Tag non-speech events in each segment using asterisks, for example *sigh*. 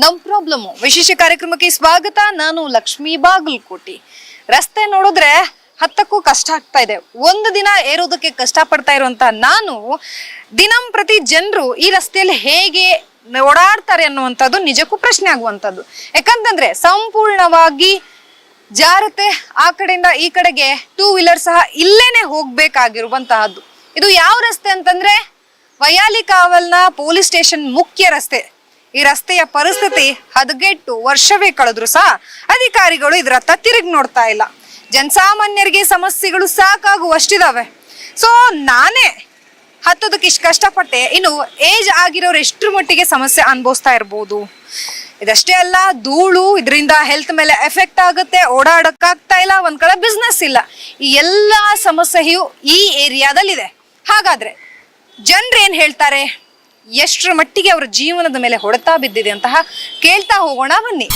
ನಮ್ ಪ್ರಾಬ್ಲಮ್. ವಿಶೇಷ ಕಾರ್ಯಕ್ರಮಕ್ಕೆ ಸ್ವಾಗತ. ನಾನು ಲಕ್ಷ್ಮೀ ಬಾಗಲಕೋಟಿ. ರಸ್ತೆ ನೋಡಿದ್ರೆ ಹತ್ತಕ್ಕೂ ಕಷ್ಟ ಆಗ್ತಾ ಇದೆ. ಒಂದು ದಿನ ಏರೋದಕ್ಕೆ ಕಷ್ಟ ಪಡ್ತಾ ಇರುವಂತ ನಾನು ದಿನಂಪ್ರತಿ ಜನರು ಈ ರಸ್ತೆಯಲ್ಲಿ ಹೇಗೆ ಓಡಾಡ್ತಾರೆ ಅನ್ನುವಂಥದ್ದು ನಿಜಕ್ಕೂ ಪ್ರಶ್ನೆ ಆಗುವಂಥದ್ದು. ಯಾಕಂತಂದ್ರೆ ಸಂಪೂರ್ಣವಾಗಿ ಜಾರತೆ ಆ ಕಡೆಯಿಂದ ಈ ಕಡೆಗೆ ಟೂ ವೀಲರ್ ಸಹ ಇಲ್ಲೇನೆ ಹೋಗ್ಬೇಕಾಗಿರುವಂತಹದ್ದು. ಇದು ಯಾವ ರಸ್ತೆ ಅಂತಂದ್ರೆ, ವಯಾಲಿ ಕಾವಲ್ನ ಪೊಲೀಸ್ ಸ್ಟೇಷನ್ ಮುಖ್ಯ ರಸ್ತೆ. ಈ ರಸ್ತೆಯ ಪರಿಸ್ಥಿತಿ ಹದಗೆಟ್ಟು ವರ್ಷವೇ ಕಳೆದ್ರು ಸಹ ಅಧಿಕಾರಿಗಳು ಇದರತ್ತ ತಿರುಗಿ ನೋಡ್ತಾ ಇಲ್ಲ. ಜನಸಾಮಾನ್ಯರಿಗೆ ಸಮಸ್ಯೆಗಳು ಸಾಕಾಗುವಷ್ಟಿದಾವೆ. ಸೊ ನಾನೇ ಹತ್ತೋದಕ್ಕೆ ಇಷ್ಟು ಕಷ್ಟಪಟ್ಟೆ, ಇನ್ನು ಏಜ್ ಆಗಿರೋರು ಎಷ್ಟರ ಮಟ್ಟಿಗೆ ಸಮಸ್ಯೆ ಅನುಭವಿಸ್ತಾ ಇರ್ಬೋದು. ಇದಷ್ಟೇ ಅಲ್ಲ, ಧೂಳು ಇದರಿಂದ ಹೆಲ್ತ್ ಮೇಲೆ ಎಫೆಕ್ಟ್ ಆಗುತ್ತೆ, ಓಡಾಡಕ್ಕಾಗ್ತಾ ಇಲ್ಲ, ಒಂದ್ ಕಡೆ ಬಿಸ್ನೆಸ್ ಇಲ್ಲ. ಈ ಎಲ್ಲ ಸಮಸ್ಯೆಯು ಈ ಏರಿಯಾದಲ್ಲಿದೆ ಹಾಗಾದ್ರೆ ಜನರು ಏನ್ ಹೇಳ್ತಾರೆ? ಎಷ್ಟರ ಮಟ್ಟಿಗೆ ಅವರ ಜೀವನದ ಮೇಲೆ ಹೊಡೆತ ಬಿದ್ದಿದೆ ಅಂತಹ ಕೇಳ್ತಾ ಹೋಗೋಣ ಬನ್ನಿ.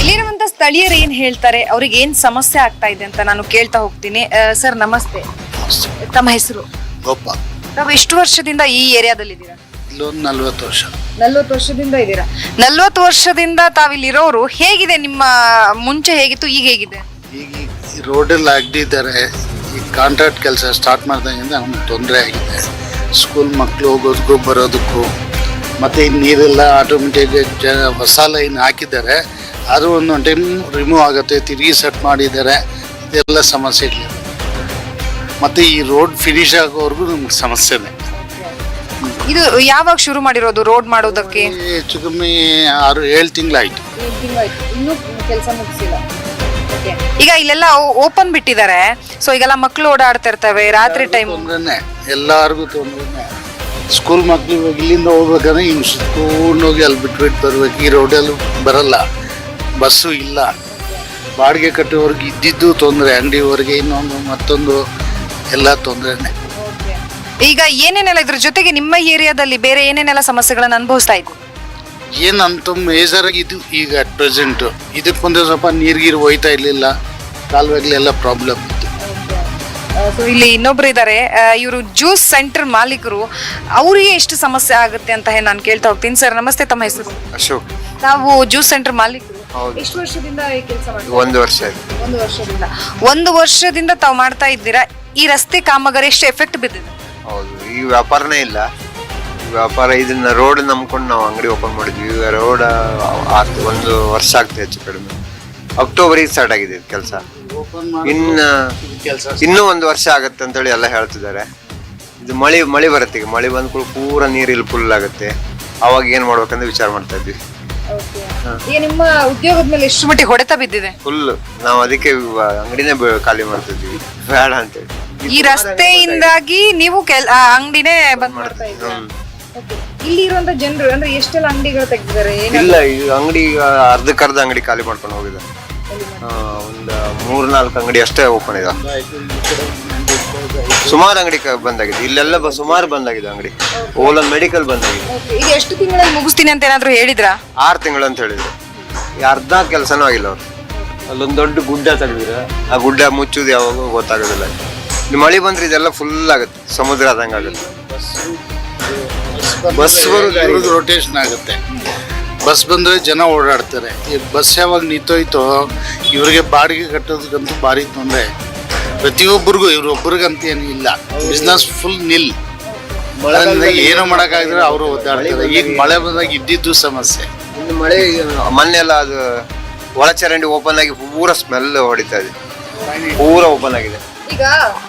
ಇಲ್ಲಿರುವಂತ ಸ್ಥಳೀಯರು ಏನ್ ಹೇಳ್ತಾರೆ? ಅವ್ರಿಗೆ ಏನ್ ಸಮಸ್ಯೆ ಆಗ್ತಾ ಇದೆ ಅಂತ ನಾನು ಕೇಳ್ತಾ ಹೋಗ್ತೀನಿ. ಸರ್ ನಮಸ್ತೆ. ತಮ್ಮ ಹೆಸರು? ಗೋಪ ತಾವು ಎಷ್ಟು ವರ್ಷದಿಂದ ಈ ಏರಿಯಾದಲ್ಲಿ ಏರಿಯಾದಲ್ಲಿದ್ದೀರಾ? ಇಲ್ಲೊಂದು ನಲ್ವತ್ತು ವರ್ಷ. ನಲ್ವತ್ತು ವರ್ಷದಿಂದ ಇದ್ದೀರಾ? ನಲ್ವತ್ತು ವರ್ಷದಿಂದ ತಾವಿಲ್ಲಿರೋರು ಹೇಗಿದೆ ನಿಮ್ಮ ಮುಂಚೆ ಹೇಗಿತ್ತು ಈಗ ಹೇಗಿದೆ? ಈಗ ಈ ರೋಡಲ್ಲಿ ಅಡ್ಡಿದ್ದಾರೆ ಈ ಕಾಂಟ್ರಾಕ್ಟ್ ಕೆಲಸ ಸ್ಟಾರ್ಟ್ ಮಾಡ್ದಂಗಿಂದ ನಮ್ಗೆ ತೊಂದರೆ ಆಗಿದೆ. ಸ್ಕೂಲ್ ಮಕ್ಕಳು ಹೋಗೋದಕ್ಕೂ ಬರೋದಕ್ಕೂ ಮತ್ತು ಈ ನೀರೆಲ್ಲ ಆಟೋಮೆಟಿಕ್ ಜ ಹೊಸ ಲೈನ್ ಹಾಕಿದ್ದಾರೆ. ಅದು ಒಂದೊಂದು ಟೈಮ್ ರಿಮೂವ್ ಆಗುತ್ತೆ ತಿರುಗಿ ಸೆಟ್ ಮಾಡಿದ್ದಾರೆ ಇದೆಲ್ಲ ಸಮಸ್ಯೆಗಳಿದೆ ಮತ್ತು ಈ ರೋಡ್ ಫಿನಿಶ್ ಆಗೋವರೆಗೂ ನಮ್ಗೆ ಸಮಸ್ಯೆನೇ. ಇದು ಯಾವಾಗ ಶುರು ಮಾಡಿರೋದು ರೋಡ್ ಮಾಡೋದಕ್ಕೆ? ಹೆಚ್ಚು ಕಮ್ಮಿ ಆರು ಏಳು ತಿಂಗಳಾಯ್ತು. ಇನ್ನೂ ಕೆಲಸ ಮುಗಿಸಿಲ್ಲ. ಈಗ ಇಲ್ಲೆಲ್ಲ ಓಪನ್ ಬಿಟ್ಟಿದ್ದಾರೆ. ಸೊ ಈಗೆಲ್ಲ ಮಕ್ಕಳು ಓಡಾಡ್ತಾ ಇರ್ತವೆ ರಾತ್ರಿ ಟೈಮ್ ತೊಂದ್ರೆನೆ ಎಲ್ಲರಿಗೂ ತೊಂದ್ರೆನೆ. ಸ್ಕೂಲ್ ಮಕ್ಕಳು ಇಲ್ಲಿಂದ ಹೋಗ್ಬೇಕಂದ್ರೆ ಹಿಂಗೆ ಸುತ್ಕೊಂಡು ಹೋಗಿ ಅಲ್ಲಿ ಬಿಟ್ಬಿಟ್ಟು ಬರ್ಬೇಕು. ಈ ರೋಡಲ್ಲಿ ಬರಲ್ಲ. ಬಸ್ಸು ಇಲ್ಲ. ಬಾಡಿಗೆ ಕಟ್ಟೋರ್ಗೆ ಇದ್ದಿದ್ದು ತೊಂದರೆ ಅಂಗಡಿವರೆಗೆ ಇನ್ನೊಂದು ಮತ್ತೊಂದು ಎಲ್ಲ ತೊಂದರೆನೆ. ಈಗ ಏನೇನೆಲ್ಲ ಇದ್ರ ಜೊತೆಗೆ ನಿಮ್ಮ ಏರಿಯಾದಲ್ಲಿ ಬೇರೆ ಏನೇನೆಲ್ಲ ಸಮಸ್ಯೆಗಳನ್ನು ಅನುಭವಿಸ್ತಾ ಇದ್ದೀವಿ ಏನಂತ ಮೇಜರ್ ಇದು ಈಗ ಅಟ್ ಪ್ರೆಸೆಂಟ್ ಇದಕ್ಕೆ ಮುಂದೆ ಸ್ವಲ್ಪ ನೀರ್ಗೀರು ಹೋಯ್ತಾ ಇರಲಿಲ್ಲ. ಕಾಲುವೆಗಳೆಲ್ಲ ಪ್ರಾಬ್ಲಮ್ ಇತ್ತು. ಸೊ ಇಲ್ಲಿ ಇನ್ನೊಬ್ರು ಇದ್ದಾರೆ ಇವರು ಜ್ಯೂಸ್ ಸೆಂಟರ್ ಮಾಲೀಕರು. ಅವರಿಗೆ ಎಷ್ಟು ಸಮಸ್ಯೆ ಆಗುತ್ತೆ ಅಂತ ಹೇಳಿ ನಾನು ಕೇಳ್ತಾ ಹೋಗ್ತೀನಿ. ಸರ್ ನಮಸ್ತೆ ತಮ್ಮ ಹೆಸರು. ಅಶೋಕ್. ನಾವು ಜ್ಯೂಸ್ ಸೆಂಟರ್ ಮಾಲೀಕರು. ಹೌದು. ಎಷ್ಟು ವರ್ಷದಿಂದ ಈ ಕೆಲಸ ಮಾಡ್ತೀವಿ ಒಂದು ವರ್ಷ ಆಯ್ತು. ಒಂದು ವರ್ಷದಿಂದ. ಒಂದು ವರ್ಷದಿಂದ ತಾವು ಮಾಡ್ತಾ ಇದ್ದೀರಾ? ಈ ರಸ್ತೆ ಕಾಮಗಾರಿ ಎಷ್ಟು ಎಫೆಕ್ಟ್ ಬಿದ್ದಿದೆ? ಹೌದು ಈ ವ್ಯಾಪಾರನೇ ಇಲ್ಲ. ಈ ವ್ಯಾಪಾರ ಇದನ್ನ ರೋಡ್ ನಂಬ್ಕೊಂಡು ನಾವು ಅಂಗಡಿ ಓಪನ್ ಮಾಡಿದ್ವಿ. ಈಗ ರೋಡ್ ಒಂದು ವರ್ಷ ಆಗ್ತದೆ ಹೆಚ್ಚು ಕಡಿಮೆ. ಅಕ್ಟೋಬರಿಗೆ ಸ್ಟಾರ್ಟ್ ಆಗಿದೆ ಕೆಲಸ. ಇನ್ನ ಕೆಲಸ ಇನ್ನೂ ಒಂದು ವರ್ಷ ಆಗತ್ತೆ ಅಂತೇಳಿ ಎಲ್ಲ ಹೇಳ್ತಿದ್ದಾರೆ. ಇದು ಮಳೆ ಮಳೆ ಬರುತ್ತೆ ಈಗ. ಮಳೆ ಬಂದ ಕೂಡ ಪೂರ ನೀರು ಇಲ್ಲಿ ಫುಲ್ ಆಗುತ್ತೆ. ಅವಾಗ ಏನು ಮಾಡ್ಬೇಕಂತ ವಿಚಾರ ಮಾಡ್ತಾ ಇದ್ವಿ. ಈಗ ನಿಮ್ಮ ಉದ್ಯೋಗದ ಮೇಲೆ ಎಷ್ಟು ಮಟ್ಟಿಗೆ ಹೊಡೆತ ಬಿದ್ದಿದೆ. ಫುಲ್ ನಾವು ಅದಕ್ಕೆ ಅಂಗಡಿನೇ ಬ- ಖಾಲಿ ಮಾಡ್ತಿದ್ವಿ. ಬೇಡ ಅಂತೇಳಿ ಈ ರಸ್ತೆಯಿಂದಾಗಿ ನೀವು ಕೆಲ್ ಆ, ಅಂಗಡಿನೇ ಬಂದ್ ಮಾಡ್ತಾ ಇದ್ದೀರಾ? ಹ್ಮ್. ಇಲ್ಲಿ ಇರುವಂತ ಜನರು ಅಂದ್ರೆ ಎಷ್ಟೆಲ್ಲ ಅಂಗಡಿಗಳು ತೆಗ್ದಿದ್ದಾರೆ? ಏನ್ ಇಲ್ಲ ಈ ಅಂಗಡಿ ಈಗ ಅರ್ಧಕ್ಕರ್ಧ ಅಂಗಡಿ ಖಾಲಿ ಮಾಡ್ಕೊಂಡು ಹೋಗಿದ್ದಾರೆ. ಒಂದು ಮೂರ್ನಾಲ್ಕು ಅಂಗಡಿ ಅಷ್ಟೇ ಓಪನ್ ಇದೆ. ಸುಮಾರು ಅಂಗಡಿ ಕ- ಬಂದಾಗಿದೆ. ಇಲ್ಲೆಲ್ಲ ಸುಮಾರು ಬಂದಾಗಿದೆ ಅಂಗಡಿ. ಓಲನ್ ಮೆಡಿಕಲ್ ಬಂದಾಗಿದೆ. ಈಗ ಎಷ್ಟು ತಿಂಗಳಲ್ಲಿ ಮುಗಿಸ್ತೀನಿ ಅಂತ ಏನಾದ್ರು ಹೇಳಿದ್ರಾ? ಆರು ತಿಂಗಳು ಅಂತ ಹೇಳಿದ್ರು. ಈ ಅರ್ಧ ಕೆಲಸನೂ ಆಗಿಲ್ಲ ಅವ್ರು. ಅಲ್ಲೊಂದು ದೊಡ್ಡ ಗುಡ್ಡ ತೆಗೆದಿರ? ಆ ಗುಡ್ಡ ಮುಚ್ಚುದು ಯಾವಾಗ ಗೊತ್ತಾಗೋದಿಲ್ಲ. ಇಲ್ಲಿ ಮಳೆ ಬಂದ್ರೆ ಇದೆಲ್ಲ ಫುಲ್ ಆಗುತ್ತೆ. ಸಮುದ್ರ ಆದಂಗೆ ಆಗುತ್ತೆ. ಬಸ್ ಬರೋದು ರೊಟೇಷನ್ ಆಗುತ್ತೆ. ಬಸ್ ಬಂದ್ರೆ ಜನ ಓಡಾಡ್ತಾರೆ. ಈ ಬಸ್ ಯಾವಾಗ ನಿಂತೋಯ್ತೋ ಇವರಿಗೆ ಬಾಡಿಗೆ ಕಟ್ಟೋದಕ್ಕಂತೂ ಭಾರಿ ತೊಂದರೆ. ಪ್ರತಿಯೊಬ್ಬರಿಗೂ ಇವ್ರೊಬ್ಬರಿಗಂತ ಏನು ಇಲ್ಲ. Business full nil. ಮಳೆ ಏನು ಮಾಡೋಕ್ಕಾಗಿದ್ರೆ ಅವರು ಒದ್ದಾಡ್ತಾರೆ. ಈಗ ಮಳೆ ಬಂದಾಗ ಇದ್ದಿದ್ದು ಸಮಸ್ಯೆ. ಇನ್ನು ಮಳೆ ಮೊನ್ನೆ ಎಲ್ಲ ಅದು ಒಳಚರಂಡಿ ಓಪನ್ ಆಗಿ ಪೂರ ಸ್ಮೆಲ್ ಹೊಡಿತಾ ಇದೆ. ಪೂರ ಓಪನ್ ಆಗಿದೆ. ಈಗ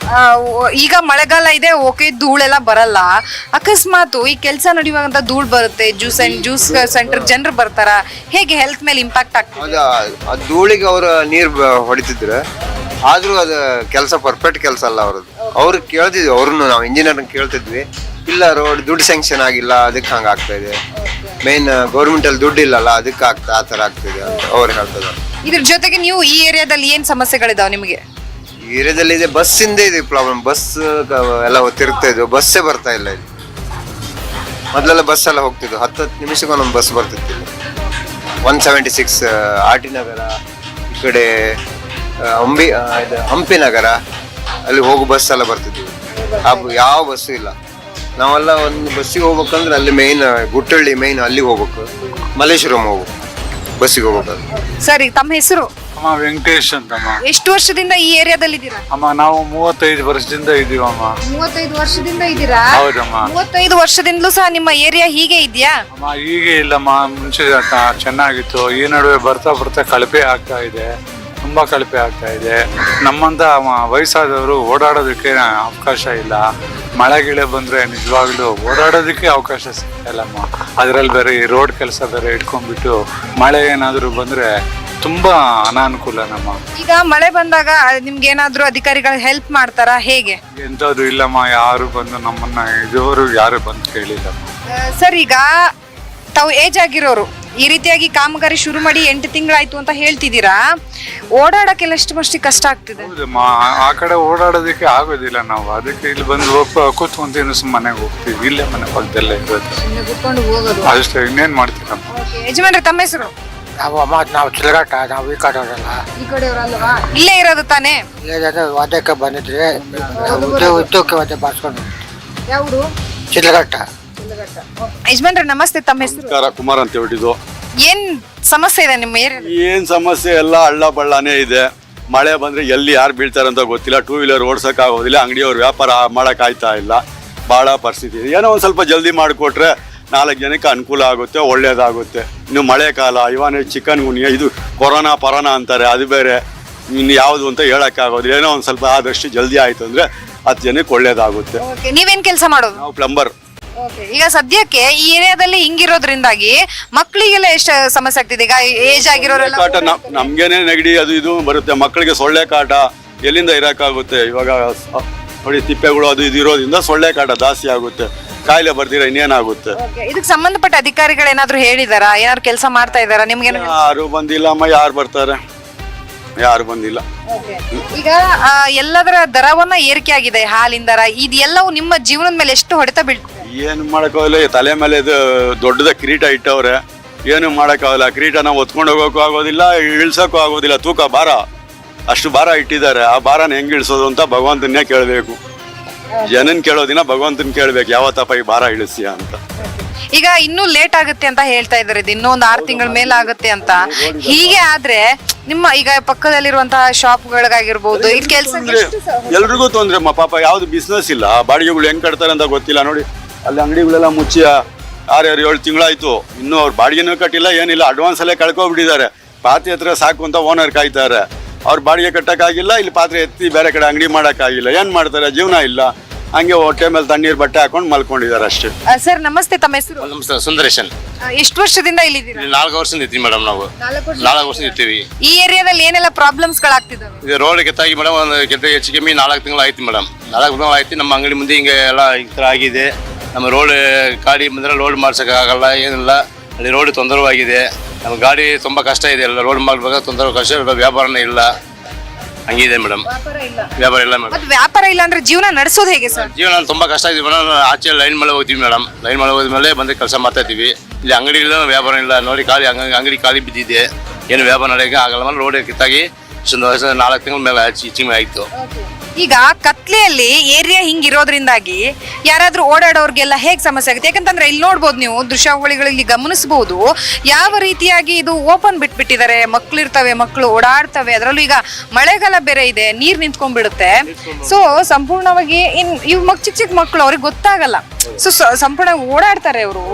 ಆ, ಓ- ಈಗ ಮಳೆಗಾಲ ಇದೆ ಓಕೆ ಧೂಳೆಲ್ಲ ಬರಲ್ಲ. ಅಕಸ್ಮಾತ್ ಈ ಕೆಲಸ ನಡೆಯುವಂತ ಧೂಳು ಬರುತ್ತೆ ಜ್ಯೂಸ್ ಅಂಡ್ ಜ್ಯೂಸ್ ಸೆಂಟರ್ ಜನರು ಬರ್ತಾರ. ಹೇಗೆ ಹೆಲ್ತ್ ಮೇಲೆ ಇಂಪ್ಯಾಕ್ಟ್ ಆಗ್ತದೆ? ಅದು ಆ ಧೂಳಿಗೆ ಅವರು ನೀರು ಬ- ಹೊಡಿತಿದ್ರು ಆದ್ರೂ ಅದು ಕೆಲಸ ಪರ್ಫೆಕ್ಟ್ ಕೆಲಸ ಅಲ್ಲ ಅವ್ರದ್ದು. ಅವ್ರು ಕೇಳ್ತಿದ್ವಿ ಅವ್ರನ್ನು ನಾವು ಇಂಜಿನಿಯರ್ನ ಕೇಳ್ತಿದ್ವಿ. ಇಲ್ಲ ರೋಡ್ ದುಡ್ಡು ಸ್ಯಾಂಕ್ಷನ್ ಆಗಿಲ್ಲ ಅದಕ್ಕೆ ಹಂಗೆ ಆಗ್ತಾ ಇದೆ. ಮೇನ್ ಗೌರ್ಮೆಂಟ್ ಅಲ್ಲಿ ದುಡ್ಡು ಇಲ್ಲಲ್ಲ ಅದಕ್ಕೆ ಆಗ್ತಾ ಆ ಥರ ಆಗ್ತಿದೆ ಅಂತ ಅವ್ರು ಹೇಳ್ತಾರೆ ಇದ್ರ ಜೊತೆಗೆ ನೀವು ಈ ಏರಿಯಾದಲ್ಲಿ ಏನು ಸಮಸ್ಯೆಗಳಿದಾವೆ ನಿಮಗೆ? ಈ ಏರಿಯಾದಲ್ಲಿ ಇದೆ ಬಸ್ಸಿಂದ ಇದೆ ಪ್ರಾಬ್ಲಮ್ ಬಸ್ ಎಲ್ಲ ತಿರುಗ್ತಾ ಇದ್ವು ಬಸ್ಸೇ ಬರ್ತಾ ಇಲ್ಲ ಇಲ್ಲಿ. ಮೊದಲೆಲ್ಲ ಬಸ್ ಎಲ್ಲ ಹೋಗ್ತಿದ್ವು ಹತ್ತು ಹತ್ತು ನಿಮಿಷಕ್ಕೆ ಒಂದೊಂದು ಬಸ್ ಬರ್ತಿತ್ತು one seventy six R T Nagar ಈ ಕಡೆ ಅಂಬಿ ಇದು ಹಂಪಿ ನಗರ ಅಲ್ಲಿ ಹೋಗೋ ಬಸ್ ಎಲ್ಲ ಬರ್ತಿದ್ವಿ. ಆ ಯಾವ ಬಸ್ಸು ಇಲ್ಲ. ನಾವೆಲ್ಲ ಒಂದು ಬಸ್ಸಿಗೆ ಹೋಗ್ಬೇಕಂದ್ರೆ ಅಲ್ಲಿ ಮೇಯ್ನ್ ಗುಟ್ಟಳ್ಳಿ ಮೇಯ್ನ್ ಅಲ್ಲಿಗೆ ಹೋಗ್ಬೇಕು. ಮಲ್ಲೇಶ್ವರಂ ಹೋಗ್ಬೇಕು. ಬಸ್ಸಿಗೆ ಹೋಗ್ಬೇಕಾದ್ರೆ ಸರಿ ತಮ್ಮ ಹೆಸರು? ಅಮ್ಮ ವೆಂಕಟೇಶ್ ಅಂತಮ್ಮ. ಎಷ್ಟು ವರ್ಷದಿಂದ ಈ ಏರಿಯಾದಲ್ಲಿ ಇದ್ದೀರಾ? ಅಮ್ಮ ನಾವು ಮೂವತ್ತೈದು ವರ್ಷದಿಂದ ಇದೀವಮ್ಮ ಮೂವತ್ತೈದು ವರ್ಷದಿಂದ ಇದ್ದೀರಾ? ಹೌದಮ್ಮ. ಮೂವತ್ತೈದು ವರ್ಷದಿಂದಲೂ ಸಹ ನಿಮ್ಮ ಏರಿಯಾ ಹೀಗೆ ಇದೆಯಾ? ಅಮ್ಮ ಹೀಗೆ ಇಲ್ಲಮ್ಮ. ಮುಂಚೆ ಚೆನ್ನಾಗಿತ್ತು. ಈ ನಡುವೆ ಬರ್ತಾ ಬರ್ತಾ ಕಳಪೆ ಆಗ್ತಾ ಇದೆ. ತುಂಬಾ ಕಳಪೆ ಆಗ್ತಾ ಇದೆ. ನಮ್ಮಂತ ವಯಸ್ಸಾದವರು ಓಡಾಡೋದಕ್ಕೆ ಅವಕಾಶ ಇಲ್ಲ. ಮಳೆ ಗಿಳೆ ಬಂದ್ರೆ ನಿಜವಾಗ್ಲೂ ಓಡಾಡೋದಕ್ಕೆ ಅವಕಾಶ ಸಿಗ್ತಾಯಿಲ್ಲಮ್ಮ ಅದರಲ್ಲಿ ಬೇರೆ ಈ ರೋಡ್ ಕೆಲಸ ಬೇರೆ ಇಟ್ಕೊಂಡ್ಬಿಟ್ಟು ಮಳೆ ಏನಾದರೂ ಬಂದ್ರೆ ತುಂಬಾ ಅನಾನುಕೂಲ ನಮ್ಮ. ಈಗ ಮಳೆ ಬಂದಾಗ ನಿಮ್ಗೆ ಏನಾದ್ರೂ ಅಧಿಕಾರಿಗಳು ಹೆಲ್ಪ್ ಮಾಡ್ತಾರಾ? ಹೇಗೆ? ಎಂಥದ್ದು ಇಲ್ಲಮ್ಮ ಯಾರು ಬಂದು ನಮ್ಮನ್ನ ಇದುವರೆಗೂ ಯಾರು ಬಂದು ಕೇಳಿಲ್ಲಮ್ಮ ಸರ್ ಈಗ ತಾವು ಏಜ್ ಆಗಿರೋರು. ಈ ರೀತಿಯಾಗಿ ಕಾಮಗಾರಿ ಶುರು ಮಾಡಿ ಎಂಟು ತಿಂಗಳಾಯ್ತು ಅಂತ ಹೇಳ್ತಿದ್ದೀರಾ? ಓಡಾಡಕ್ಕೆಲ್ಲ ಎಷ್ಟು ಮಸ್ತಿ ಕಷ್ಟ ಆಗ್ತಿದೆ. ಹೌದಮ್ಮ ಆ- ಆ ಕಡೆ ಓಡಾಡೋದಕ್ಕೆ ಆಗೋದಿಲ್ಲ ನಾವು. ಅದಕ್ಕೆ ಇಲ್ಲಿ ಬಂದು ಹೋಗ್ ಕೂತ್ಕೊಂತೀನಿ ಮನೆಗೆ ಹೋಗ್ತೀವಿ. ಇಲ್ಲೇ ಮನೆ ಪಕ್ಕದಲ್ಲೇ ಇರುತ್ತೆ ಕುತ್ಕೊಂಡು ಹೋಗೋದು. ಅಷ್ಟೇ ಇನ್ನೇನ್ ಮಾಡ್ತೀರಮ್ಮ? ಯಜಮಾನ್ರೆ ತಮ್ಮ ಹೆಸರು? ನಾವು ಅಮ್ಮ ನಾವು ಚಿಲ್ಗಾಟ ನಾವು ಈ ಕಡೆ ಅವರಲ್ಲ ಈ ಕಡೆಯವರಲ್ವಾ ಇಲ್ಲೇ ಇರೋದು ತಾನೇ? ಇಲ್ಲದ್ರೆ ವಾದ್ಯಕ್ಕೆ ಬಂದಿದ್ರಿ ಉದ್ಯೋಗ ಉದ್ಯೋಗಕ್ಕೆ ವಾದ್ಯ ಬಾರಿಸ್ಕೊಂಡು ಯಾವುದು? ಚಿಲಗಟ್ಟ ಯಜಮಾನ್ರೆ ನಮಸ್ತೆ ತಮ್ಮ ಹೆಸರು? ನಮಸ್ಕಾರ ಕುಮಾರ್ ಅಂತ ಹೇಳ್ಬಿಟ್ಟಿದ್ದು. ಏನ್ ಸಮಸ್ಯೆ ಇದೆ ನಿಮ್ಮ ಏರಿಯಾ ಏನ್ ಸಮಸ್ಯೆ? ಎಲ್ಲ ಹಳ್ಳ ಬಳ್ಳಾನೇ ಇದೆ. ಮಳೆ ಬಂದ್ರೆ ಎಲ್ಲಿ ಯಾರು ಬೀಳ್ತಾರೆ ಅಂತ ಗೊತ್ತಿಲ್ಲ. ಟೂ ವೀಲರ್ ಓಡ್ಸಕ್ ಆಗೋದಿಲ್ಲ. ಅಂಗಡಿಯವ್ರ ವ್ಯಾಪಾರ ಮಾಡಕ್ ಆಯ್ತಾ ಇಲ್ಲ. ಬಹಳ ಪರಿಸ್ಥಿತಿ ಇದೆ. ಏನೋ ಒಂದ್ ಸ್ವಲ್ಪ ಜಲ್ದಿ ಮಾಡಿಕೊಟ್ರೆ ನಾಲ್ಕು ಜನಕ್ಕೆ ಅನುಕೂಲ ಆಗುತ್ತೆ ಒಳ್ಳೇದಾಗುತ್ತೆ. ಇನ್ನು ಮಳೆ ಕಾಲ ಇವನೇ ಚಿಕನ್ ಗುನಿಯ ಇದು ಕೊರೋನಾ ಪರೋನಾ ಅಂತಾರೆ ಅದು ಬೇರೆ. ಇನ್ನು ಯಾವುದು ಅಂತ ಹೇಳಕ್ಕಾಗೋದಿಲ್ಲ ಏನೋ ಒಂದು ಸ್ವಲ್ಪ ಆದಷ್ಟು ಜಲ್ದಿ ಆಯ್ತು ಅಂದ್ರೆ ಹತ್ತು ಜನಕ್ಕೆ ಒಳ್ಳೇದಾಗುತ್ತೆ. ಓಕೆ ನೀವೇನ್ ಕೆಲಸ ಮಾಡೋದು? ನಾವು ಪ್ಲಂಬರ್ ಈಗ ಸದ್ಯಕ್ಕೆ ಈ ಏರಿಯಾದಲ್ಲಿ ಹಿಂಗಿರೋದ್ರಿಂದಾಗಿ ಮಕ್ಕಳಿಗೆಲ್ಲ ಎಷ್ಟು ಸಮಸ್ಯೆ ಆಗ್ತಿದೆ? ಈಗ ಏಜ್ ಆಗಿರೋರೆಲ್ಲ ಕಾಟ ನಮ್- ನಮ್ಗೇನೆ ನೆಗಡಿ ಅದು ಇದು ಬರುತ್ತೆ. ಮಕ್ಕಳಿಗೆ ಸೊಳ್ಳೆ ಕಾಟ ಎಲ್ಲಿಂದ ಇರಕ್ಕಾಗುತ್ತೆ ಇವಾಗ ಸ- ನೋಡಿ ತಿಪ್ಪೆಗಳು ಅದು ಇದು ಇರೋದ್ರಿಂದ ಸೊಳ್ಳೆ ಕಾಟ ಜಾಸ್ತಿ ಆಗುತ್ತೆ. ಕಾಯಿಲೆ ಬರ್ದಿರ ಇನ್ನೇನಾಗುತ್ತೆ? Okay, ಇದಕ್ಕೆ ಸಂಬಂಧಪಟ್ಟ ಅಧಿಕಾರಿಗಳು ಏನಾದ್ರು ಹೇಳಿದಾರಾ? ಏನಾದ್ರು ಕೆಲಸ ಮಾಡ್ತಾ ಇದಾರಾ? ನಿಮ್ಗೆ ಯಾರು ಬಂದಿಲ್ಲ ಅಮ್ಮ ಯಾರು ಬರ್ತಾರೆ? ಯಾರು ಬಂದಿಲ್ಲ. ಈಗ ಆ, ಎಲ್ಲದರ ದರವನ್ನ ಏರಿಕೆ ಆಗಿದೆ ಹಾಲಿನ ದರ ಇದೆಲ್ಲವೂ ನಿಮ್ಮ ಜೀವನದ ಮೇಲೆ ಎಷ್ಟು ಹೊಡೆತ ಬೀಳ್ತದೆ ಏನು ಮಾಡೋಕ್ಕಾಗಲ್ಲ ಈ ತಲೆ ಮೇಲೆ ಇದು ದೊಡ್ಡದ ಕಿರೀಟ ಇಟ್ಟವ್ರೆ. ಏನು ಮಾಡೋಕ್ಕಾಗಲ್ಲ ಕಿರೀಟನ ಹೊತ್ಕೊಂಡು ಹೋಗೋಕ್ಕೂ ಆಗೋದಿಲ್ಲ ಇಳ್ಸೋಕ್ಕೂ ಆಗೋದಿಲ್ಲ ತೂಕ ಭಾರ. ಅಷ್ಟು ಭಾರ ಇಟ್ಟಿದ್ದಾರೆ ಆ ಭಾರನ ಹೆಂಗೆ ಇಳಿಸೋದು ಅಂತ ಭಗವಂತನ್ನೇ ಕೇಳಬೇಕು. ಜನನ್ ಕೇಳೋದಿನ ಭಗವಂತನ ಕೇಳ್ಬೇಕು ಯಾವತ್ತಪ್ಪ ಈ ಭಾರ ಇಳಿಸ್ತೀಯ ಅಂತ. ಈಗ ಇನ್ನೂ ಲೇಟ್ ಆಗುತ್ತೆ ಅಂತ ಹೇಳ್ತಾ ಇದಾರೆ ಇದು ಇನ್ನೂ ಒಂದು ಆರು ತಿಂಗಳ ಮೇಲೆ ಆಗುತ್ತೆ ಅಂತ. ಹೀಗೆ ಆದ್ರೆ ನಿಮ್ಮ ಈಗ ಪಕ್ಕದಲ್ಲಿರುವಂತಹ ಶಾಪ್ಗಳಿಗಾಗಿರ್ಬೋದು ಇಲ್ಲಿ ಕೆಲಸ ಎಲ್ರಿಗೂ ತೊಂದ್ರೆ ಪಾಪ ಯಾವ್ದು ಬಿಸ್ನೆಸ್ ಇಲ್ಲ. ಬಾಡಿಗೆಗಳು ಹೆಂಗ್ ಕಟ್ತಾರೆ ಅಂತ ಗೊತ್ತಿಲ್ಲ. ನೋಡಿ ಅಲ್ಲಿ ಅಂಗಡಿಗಳೆಲ್ಲ ಮುಚ್ಚಿ ಆರು ಯಾರು ಏಳು ತಿಂಗಳಾಯ್ತು. ಇನ್ನೂ ಅವ್ರು ಬಾಡಿಗೆನೂ ಕಟ್ಟಿಲ್ಲ ಏನಿಲ್ಲ. ಅಡ್ವಾನ್ಸ್ ಅಲ್ಲೇ ಕಳ್ಕೊಬಿಟ್ಟಿದ್ದಾರೆ ಪಾತ್ರೆ ಹತ್ರ ಸಾಕು ಅಂತ ಓನರ್ ಕಾಯ್ತಾರೆ. ಅವ್ರು ಬಾಡಿಗೆ ಕಟ್ಟಕ್ಕಾಗಿಲ್ಲ ಇಲ್ಲಿ ಪಾತ್ರೆ ಎತ್ತಿ ಬೇರೆ ಕಡೆ ಅಂಗಡಿ ಮಾಡೋಕ್ಕಾಗಿಲ್ಲ. ಏನ್ ಮಾಡ್ತಾರೆ? ಜೀವನ ಇಲ್ಲ. ಹಂಗೆ ಹೊಟ್ಟೆ ಮೇಲೆ ತಣ್ಣೀರ್ ಬಟ್ಟೆ ಹಾಕೊಂಡು ಮಲ್ಕೊಂಡಿದ್ದಾರೆ ಅಷ್ಟೇ. ಸರ್ ನಮಸ್ತೆ ತಮ್ಮ ಹೆಸರು? ನಮಸ್ತೆ ಸುಂದರೇಶನ್. ಎಷ್ಟು ವರ್ಷದಿಂದ ಇಲ್ಲಿದ್ದೀರಾ? ಇಲ್ಲಿ ನಾಲ್ಕು ವರ್ಷದಿಂದ ಇದ್ದೀವಿ ಮೇಡಮ್ ನಾವು. ನಾಲ್ಕು ವರ್ಷದಿಂದ ಇರ್ತೀವಿ. ಈ ಏರಿಯಾದಲ್ಲಿ ಏನೆಲ್ಲ ಪ್ರಾಬ್ಲಮ್ಸ್ ಗಳಾಗ್ತಿದ್ದಾವೆ ಇದು ರೋಡ್ ಕೆತ್ತಾಗಿ ಮೇಡಮ್ ಒಂದು ಕೆತ್ತ ಹೆಚ್ಚು ಕಮ್ಮಿ ನಾಲ್ಕು ತಿಂಗಳು ಆಯ್ತು ಮೇಡಮ್. ನಾಲ್ಕು ತಿಂಗಳು ಆಯ್ತು ನಮ್ಮ ಅಂಗಡಿ ಮುಂದೆ ಹಿಂಗೆ ಎಲ್ಲ ಈ ಥರ ಆಗಿದೆ. ನಮ್ಮ ರೋಡ್ ಗಾಡಿ ಬಂದರೆ ರೋಡ್ ಮಾಡ್ಸೋಕ್ಕಾಗಲ್ಲ ಏನಿಲ್ಲ. ಅಲ್ಲಿ ರೋಡ್ ತೊಂದರವಾಗಿದೆ. ನಮ್ಮ ಗಾಡಿ ತುಂಬ ಕಷ್ಟ ಇದೆ ಎಲ್ಲ ರೋಡ್ ಮಾಡ್ಬೇಕಾದ್ರೆ ತೊಂದರೆ ಕಷ್ಟ ವ್ಯಾಪಾರನೇ ಇಲ್ಲ. ಹಂಗಿದೆ ಮೇಡಮ್ ವ್ಯಾಪಾರ ಇಲ್ಲ. ಮೇಡಮ್ ವ್ಯಾಪಾರ ಇಲ್ಲ ಅಂದ್ರೆ ಜೀವನ ನಡೆಸೋದು ಹೇಗೆ ಸರ್? ಜೀವನ ತುಂಬಾ ಕಷ್ಟ ಆಗಿದೆ ಮೇಡಮ್ ಆಚೆ ಲೈನ್ ಮೇಲೆ ಹೋಗ್ತೀವಿ ಮೇಡಮ್ ಲೈನ್ ಮೇಲೆ ಹೋದ್ಮೇಲೆ ಬಂದು ಕೆಲಸ ಮಾಡ್ತಾ ಇದ್ದೀವಿ. ಇಲ್ಲಿ ಅಂಗಡಿ ಇಲ್ಲ ವ್ಯಾಪಾರ ಇಲ್ಲ. ನೋಡಿ ಖಾಲಿ ಅಂಗಡಿ ಅಂಗಡಿ ಖಾಲಿ ಬಿದ್ದಿದೆ. ಏನು ವ್ಯಾಪಾರ ನಡೆಯೋಕೆ ಆಗಲ್ಲ ಮೇಲೆ ರೋಡ್ ಕಿತ್ತಾಗಿ ಸುಂದರ ವರ್ಷ ನಾಲ್ಕು ತಿಂಗಳ ಮೇಲೆ ಹಚ್ಚಿ ಹೆಚ್ಚಿಗೆ ಆಯಿತು. ಈಗ ಕತ್ಲೆಯಲ್ಲಿ ಏರಿಯಾ ಹಿಂಗಿರೋದ್ರಿಂದಾಗಿ ಯಾರಾದ್ರೂ ಓಡಾಡೋರ್ಗೆಲ್ಲ ಹೇಗೆ ಸಮಸ್ಯೆ ಆಗುತ್ತೆ? ಯಾಕಂತಂದ್ರೆ ಇಲ್ಲಿ ನೋಡ್ಬೋದು ನೀವು ದೃಶ್ಯಾವಳಿಗಳಲ್ಲಿ ಗಮನಿಸಬಹುದು ಯಾವ ರೀತಿಯಾಗಿ ಇದು ಓಪನ್ ಬಿಟ್ಬಿಟ್ಟಿದ್ದಾರೆ. ಮಕ್ಳು ಇರ್ತವೆ ಮಕ್ಕಳು ಓಡಾಡ್ತವೆ, ಅದರಲ್ಲೂ ಈಗ ಮಳೆಗಾಲ ಬೇರೆ ಇದೆ, ನೀರ್ ನಿಂತ್ಕೊಂಡ್ಬಿಡುತ್ತೆ. ಸೊ ಸಂಪೂರ್ಣವಾಗಿ ಇನ್ ಇವ್ ಮಕ್ ಚಿಕ್ಕ ಚಿಕ್ಕ ಮಕ್ಕಳು ಅವ್ರಿಗೆ ಗೊತ್ತಾಗಲ್ಲ. ಸೊ ಸಂಪೂರ್ಣ ಓಡಾಡ್ತಾರೆ ಅವರು.